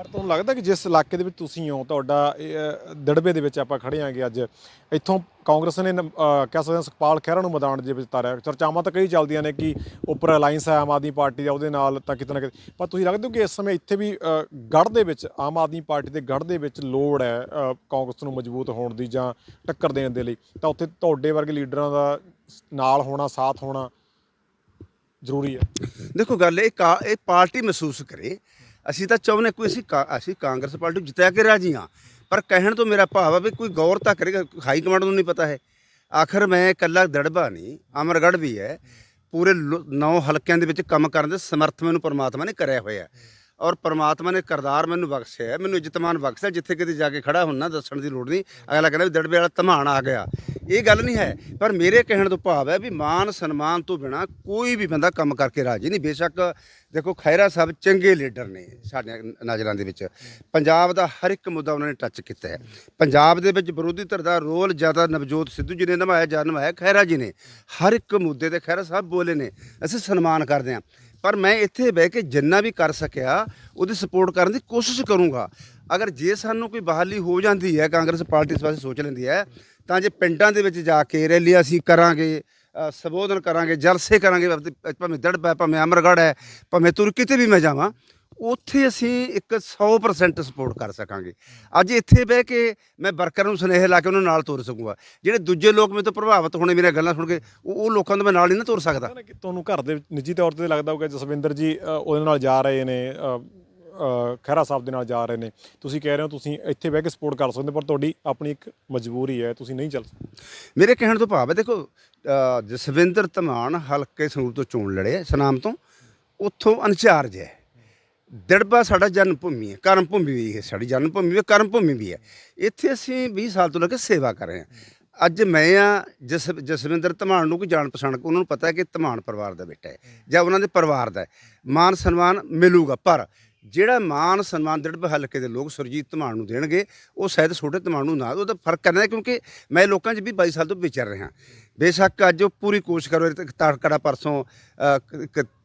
ਪਰ ਤੁਹਾਨੂੰ ਲੱਗਦਾ ਕਿ ਜਿਸ ਇਲਾਕੇ ਦੇ ਵਿੱਚ ਤੁਸੀਂ ਹੋ ਤੁਹਾਡਾ ਦੜਬੇ ਦੇ ਵਿੱਚ ਆਪਾਂ ਖੜੇ ਆਂਗੇ ਅੱਜ ਇੱਥੋਂ ਕਾਂਗਰਸ ਨੇ ਕਹਿ ਸਕਦੇ ਹਾਂ ਸੁਖਪਾਲ ਖਹਿਰਾ ਨੂੰ ਮੈਦਾਨ ਦੇ ਵਿੱਚ ਤਾਰਿਆ ਚਰਚਾਵਾਂ ਤਾਂ ਕਈ ਚੱਲਦੀਆਂ ਨੇ ਕਿ ਉੱਪਰ ਅਲਾਈਅੰਸ ਹੈ ਆਮ ਆਦਮੀ ਪਾਰਟੀ ਦਾ ਉਹਦੇ ਨਾਲ ਤਾਂ ਕਿਤੇ ਨਾ ਕਿਤੇ ਪਰ ਤੁਸੀਂ ਲੱਗਦੇ ਹੋ ਕਿ ਇਸ ਸਮੇਂ ਇੱਥੇ ਵੀ ਅ, ਗੜ੍ਹ ਦੇ ਵਿੱਚ ਆਮ ਆਦਮੀ ਪਾਰਟੀ ਦੇ ਗੜ੍ਹ ਦੇ ਵਿੱਚ ਲੋੜ ਹੈ ਕਾਂਗਰਸ ਨੂੰ ਮਜ਼ਬੂਤ ਹੋਣ ਦੀ ਜਾਂ ਟੱਕਰ ਦੇਣ ਦੇ ਲਈ? ਤਾਂ ਉੱਥੇ ਤੁਹਾਡੇ ਵਰਗੇ ਲੀਡਰਾਂ ਦਾ ਨਾਲ ਹੋਣਾ ਸਾਥ ਹੋਣਾ ਜ਼ਰੂਰੀ ਹੈ। ਦੇਖੋ ਗੱਲ ਇਹ ਕਾ ਇਹ ਪਾਰਟੀ ਮਹਿਸੂਸ ਕਰੇ ਅਸੀਂ ਤਾਂ ਚਾਹੁੰਦੇ ਕੋਈ ਅਸੀਂ ਕਾ- ਅਸੀਂ ਕਾਂਗਰਸ ਪਾਰਟੀ ਨੂੰ ਜਿਤਾ ਕੇ ਰਾਜੀ ਹਾਂ। ਪਰ ਕਹਿਣ ਤੋਂ ਮੇਰਾ ਭਾਵ ਆ ਵੀ ਕੋਈ ਗੌਰ ਤਾਂ ਕਰੇਗਾ, ਹਾਈ ਕਮਾਂਡ ਨੂੰ ਨਹੀਂ ਪਤਾ ਹੈ। ਆਖਰ ਮੈਂ ਇਕੱਲਾ ਦੜਬਾ ਨਹੀਂ, ਅਮਰਗੜ੍ਹ ਵੀ ਹੈ। ਪੂਰੇ ਲੋ, ਨੌ ਹਲਕਿਆਂ ਦੇ ਵਿੱਚ ਕੰਮ ਕਰਨ ਦੇ ਸਮਰਥ ਮੈਨੂੰ ਪਰਮਾਤਮਾ ਨੇ ਕਰਿਆ ਹੋਇਆ। ਔਰ ਪਰਮਾਤਮਾ ਨੇ ਕਰਦਾਰ ਮੈਨੂੰ ਬਖਸ਼ਿਆ ਹੈ, ਮੈਨੂੰ ਇੱਜ਼ਤਮਾਨ ਬਖਸ਼ਿਆ ਜਿੱਥੇ ਕਿਤੇ ਜਾ ਕੇ ਖੜਾ ਹੁੰਨਾ ਦੱਸਣ ਦੀ ਲੋੜ ਨਹੀਂ। ਅਗਲਾ ਕਹਿੰਦਾ ਵੀ ਦੜਬੇ ਵਾਲਾ ਧਮਾਨ ਆ ਗਿਆ। ਇਹ ਗੱਲ ਨਹੀਂ ਹੈ ਪਰ ਮੇਰੇ ਕਹਿਣ ਤੋਂ ਭਾਵ ਹੈ ਵੀ ਮਾਨ ਸਨਮਾਨ ਤੋਂ ਬਿਨਾ ਕੋਈ ਵੀ ਬੰਦਾ ਕੰਮ ਕਰਕੇ ਰਾਜੀ ਨਹੀਂ। ਬੇਸ਼ੱਕ ਦੇਖੋ ਖੈਰਾ ਸਾਹਿਬ ਚੰਗੇ ਲੀਡਰ ਨੇ ਸਾਡੇ ਨਜ਼ਰਾਂ ਦੇ ਵਿੱਚ। ਪੰਜਾਬ ਦਾ ਹਰ ਇੱਕ ਮੁੱਦਾ ਉਹਨਾਂ ਨੇ ਟੱਚ ਕੀਤਾ ਹੈ। ਪੰਜਾਬ ਦੇ ਵਿੱਚ ਵਿਰੋਧੀ ਧਿਰ ਦਾ ਰੋਲ ਜ਼ਿਆਦਾ ਨਵਜੋਤ ਸਿੱਧੂ ਜੀ ਨੇ ਨਿਭਾਇਆ ਜਾਂ ਨਿਭਾਇਆ ਖੈਰਾ ਜੀ ਨੇ। ਹਰ ਇੱਕ ਮੁੱਦੇ ਤੇ ਖੈਰਾ ਸਾਹਿਬ ਬੋਲੇ ਨੇ। ਅਸੀਂ ਸਨਮਾਨ ਕਰਦੇ ਹਾਂ। ਪਰ ਮੈਂ ਇੱਥੇ ਬਹਿ ਕੇ ਜਿੰਨਾ ਵੀ ਕਰ ਸਕਿਆ, ਉਹਦੀ ਸਪੋਰਟ ਕਰਨ ਦੀ ਕੋਸ਼ਿਸ਼ ਕਰੂੰਗਾ। ਅਗਰ ਜੇ ਸਾਨੂੰ ਕੋਈ ਬਹਾਲੀ ਹੋ ਜਾਂਦੀ ਹੈ, ਕਾਂਗਰਸ ਪਾਰਟੀ ਇਸ ਪਾਸੇ ਸੋਚ ਲੈਂਦੀ ਹੈ, ਤਾਂ ਜੇ ਪਿੰਡਾਂ ਦੇ ਵਿੱਚ ਜਾ ਕੇ ਰੈਲੀਆਂ ਅਸੀਂ ਕਰਾਂਗੇ ਸੰਬੋਧਨ ਕਰਾਂਗੇ, ਜਲਸੇ ਕਰਾਂਗੇ, ਭਾਵੇਂ ਦੜਬਾ ਹੈ, ਭਾਵੇਂ ਅਮਰਗੜ੍ਹ ਹੈ, ਭਾਵੇਂ ਤੁਰ ਕਿਤੇ ਵੀ ਮੈਂ ਜਾਵਾਂ ਉੱਥੇ ਅਸੀਂ ਇੱਕ 100% ਸਪੋਰਟ ਕਰ ਸਕਾਂਗੇ। ਅੱਜ ਇੱਥੇ ਬਹਿ ਕੇ ਮੈਂ ਵਰਕਰ ਨੂੰ ਸੁਨੇਹੇ ਲਾ ਕੇ ਉਹਨਾਂ ਨਾਲ ਤੋਰ ਸਕੂੰਗਾ। ਜਿਹੜੇ ਦੂਜੇ ਲੋਕ ਮੇਰੇ ਤੋਂ ਪ੍ਰਭਾਵਿਤ ਹੋਣੇ ਮੇਰੀਆਂ ਗੱਲਾਂ ਸੁਣ ਕੇ ਉਹ ਉਹ ਲੋਕਾਂ ਨੂੰ ਮੈਂ ਨਾਲ ਹੀ ਨਾ ਤੋਰ ਸਕਦਾ। ਤੁਹਾਨੂੰ ਘਰ ਦੇ ਨਿੱਜੀ ਤੌਰ ਤੇ ਲੱਗਦਾ ਹੋਊਗਾ ਜਸਵਿੰਦਰ ਜੀ ਉਹਦੇ ਨਾਲ ਜਾ ਰਹੇ ਨੇ ਖਹਿਰਾ ਸਾਹਿਬ ਦੇ ਨਾਲ ਜਾ ਰਹੇ ਨੇ। ਤੁਸੀਂ ਕਹਿ ਰਹੇ ਹੋ ਤੁਸੀਂ ਇੱਥੇ ਬਹਿ ਕੇ ਸਪੋਰਟ ਕਰ ਸਕਦੇ ਪਰ ਤੁਹਾਡੀ ਆਪਣੀ ਇੱਕ ਮਜਬੂਰੀ ਹੈ ਤੁਸੀਂ ਨਹੀਂ ਚੱਲ ਸਕਦੇ। ਮੇਰੇ ਕਹਿਣ ਤੋਂ ਭਾਵ ਹੈ ਦੇਖੋ ਜਸਵਿੰਦਰ ਧਮਾਨ ਹਲਕੇ ਸੰਗਰੂਰ ਤੋਂ ਚੋਣ ਲੜੇ ਸਨਾਮ ਤੋਂ ਉੱਥੋਂ ਅਨਚਾਰਜ ਹੈ। ਦੜਬਾ ਸਾਡਾ ਜਨਮ ਭੂਮੀ ਹੈ, ਕਰਮ ਭੂਮੀ ਵੀ ਹੈ, ਸਾਡੀ ਜਨਮ ਭੂਮੀ ਵੀ, ਕਰਮ ਭੂਮੀ ਵੀ ਹੈ। ਇੱਥੇ ਅਸੀਂ 20 ਸਾਲ ਤੋਂ ਲੈ ਕੇ ਸੇਵਾ ਕਰ ਰਹੇ ਹਾਂ। ਅੱਜ ਮੈਂ ਆ, ਜਸ, ਜਸਵਿੰਦਰ ਧਮਾਨ ਨੂੰ ਕੋਈ ਜਾਣ ਪਛਾਣ ਉਹਨਾਂ ਨੂੰ ਪਤਾ ਹੈ ਕਿ ਧਮਾਨ ਪਰਿਵਾਰ ਦਾ ਬੇਟਾ ਹੈ, ਜਾਂ ਉਹਨਾਂ ਦੇ ਪਰਿਵਾਰ ਦਾ ਹੈ। ਮਾਨ ਸਨਮਾਨ ਮਿਲੂਗਾ, ਪਰ ਜਿਹੜਾ ਮਾਨ ਸਨਮਾਨ ਦੜਬ ਹਲਕੇ ਦੇ ਲੋਕ ਸੁਰਜੀਤ ਧਮਾਨ ਨੂੰ ਦੇਣਗੇ, ਉਹ ਸ਼ਾਇਦ ਛੋਟੇ ਧਮਾਨ ਨੂੰ ਨਾ, ਉਹਦਾ ਫ਼ਰਕ ਕਰਨਾ ਕਿਉਂਕਿ ਮੈਂ ਲੋਕਾਂ 'ਚ ਵੀ 22 ਸਾਲ ਤੋਂ ਵਿਚਰ ਰਿਹਾ। ਬੇਸ਼ੱਕ ਅੱਜ ਉਹ ਪੂਰੀ ਕੋਸ਼ਿਸ਼ ਕਰੋ ਇੱਕ ਪਰਸੋਂ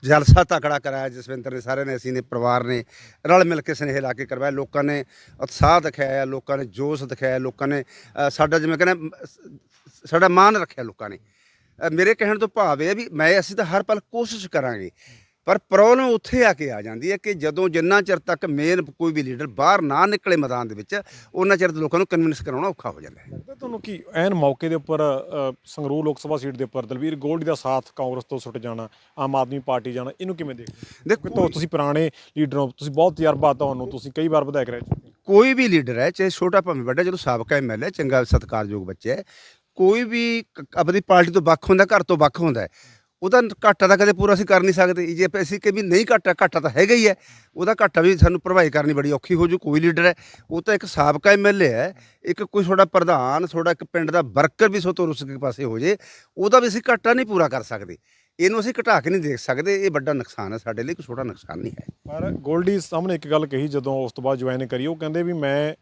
ਜਲਸਾ ਤਕੜਾ ਕਰਾਇਆ, ਜਸਵਿੰਦਰ ਨੇ ਸਾਰੇ ਨੇ, ਅਸੀਂ ਨੇ, ਪਰਿਵਾਰ ਨੇ, ਰਲ ਮਿਲ ਕੇ ਸਨੇਹ ਲਾ ਕੇ ਕਰਵਾਇਆ, ਲੋਕਾਂ ਨੇ ਉਤਸ਼ਾਹ ਦਿਖਾਇਆ, ਲੋਕਾਂ ਨੇ ਜੋਸ਼ ਦਿਖਾਇਆ, ਲੋਕਾਂ ਨੇ ਸਾਡਾ ਜਿਵੇਂ ਕਹਿੰਦੇ ਸਾਡਾ ਮਾਣ ਰੱਖਿਆ ਲੋਕਾਂ ਨੇ। ਮੇਰੇ ਕਹਿਣ ਤੋਂ ਭਾਵ ਇਹ ਵੀ ਮੈਂ ਅਸੀਂ ਤਾਂ ਹਰ ਪਲ ਕੋਸ਼ਿਸ਼ ਕਰਾਂਗੇ। ਪਰ ਪ੍ਰੋਬਲਮ ਉੱਥੇ ਆ ਕੇ ਆ ਜਾਂਦੀ ਹੈ ਕਿ ਜਦੋਂ ਜਿੰਨਾ ਚਿਰ ਤੱਕ ਮੇਨ ਕੋਈ ਵੀ ਲੀਡਰ ਬਾਹਰ ਨਾ ਨਿਕਲੇ ਮੈਦਾਨ ਦੇ ਵਿੱਚ ਉਹਨਾਂ ਚਿਰ ਲੋਕਾਂ ਨੂੰ ਕਨਵਿੰਸ ਕਰਾਉਣਾ ਔਖਾ ਹੋ ਜਾਂਦਾ ਹੈ ਲੱਗਦਾ ਤੁਹਾਨੂੰ ਕੀ ਐਨ ਮੌਕੇ ਦੇ ਉੱਪਰ ਸੰਗਰੂਰ ਲੋਕ ਸਭਾ ਸੀਟ ਦੇ ਉੱਪਰ ਦਲਵੀਰ ਗੋਲਡੀ ਦਾ ਸਾਥ ਕਾਂਗਰਸ ਤੋਂ ਸੁੱਟ ਜਾਣਾ ਆਮ ਆਦਮੀ ਪਾਰਟੀ ਜਾਣਾ ਇਹਨੂੰ ਕਿਵੇਂ ਦੇਖਦੇ? ਦੇਖੋ ਤੁਸੀਂ ਪੁਰਾਣੇ ਲੀਡਰ ਹੋ ਤੁਸੀਂ ਬਹੁਤ ਤਜਰਬਾ ਤੁਹਾਨੂੰ ਤੁਸੀਂ ਕਈ ਵਾਰ ਵਿਧਾਇਕ ਰਹਿ। ਕੋਈ ਵੀ ਲੀਡਰ ਹੈ ਚਾਹੇ ਛੋਟਾ ਭਾਵੇਂ ਵੱਡਾ ਜਦੋਂ ਸਾਬਕਾ ਐਮਐਲਏ ਚੰਗਾ ਸਤਿਕਾਰਯੋਗ ਬੱਚਾ ਹੈ ਕੋਈ ਵੀ ਆਪਣੀ ਪਾਰਟੀ ਤੋਂ ਵੱਖ ਹੁੰਦਾ ਘਰ ਤੋਂ ਵੱਖ ਹੁੰਦਾ। ਉਹਦਾ ਘਾਟਾ ਤਾਂ ਕਦੇ ਪੂਰਾ ਅਸੀਂ ਕਰ ਨਹੀਂ ਸਕਦੇ। ਜੇ ਆਪਾਂ ਅਸੀਂ ਕਿ ਵੀ ਨਹੀਂ ਘਾਟਾ ਘਾਟਾ ਤਾਂ ਹੈਗਾ ਹੀ ਹੈ। ਉਹਦਾ ਘਾਟਾ ਵੀ ਸਾਨੂੰ ਭਰਵਾਈ ਕਰਨੀ ਬੜੀ ਔਖੀ ਹੋ ਜੂ, ਕੋਈ ਲੀਡਰ ਹੈ। ਉਹ ਤਾਂ ਇੱਕ ਸਾਬਕਾ ਐਮਐਲਏ ਹੈ। ਇੱਕ ਕੋਈ ਤੁਹਾਡਾ ਪ੍ਰਧਾਨ, ਤੁਹਾਡਾ ਇੱਕ ਪਿੰਡ ਦਾ ਵਰਕਰ ਵੀ ਸੋਤੋਂ ਰੁੱਸ ਕੇ ਪਾਸੇ ਹੋ ਜੇ, ਉਹਦਾ ਵੀ ਅਸੀਂ ਘਾਟਾ ਨਹੀਂ ਪੂਰਾ ਕਰ ਸਕਦੇ। ਇਹਨੂੰ ਅਸੀਂ ਘਟਾ ਕੇ ਨਹੀਂ ਦੇਖ ਸਕਦੇ। ਇਹ ਵੱਡਾ ਨੁਕਸਾਨ ਹੈ ਸਾਡੇ ਲਈ ਕੋਈ ਛੋਟਾ ਨੁਕਸਾਨ ਨਹੀਂ ਹੈ। ਪਰ ਗੋਲਡੀ, ਸਾਹਮਣੇ ਇੱਕ ਗੱਲ ਕਹੀ ਜਦੋਂ ਉਸ ਤੋਂ ਬਾਅਦ ਜੁਆਇਨ ਕਰੀ, ਉਹ ਕਹਿੰਦੇ ਵੀ ਮੈਂ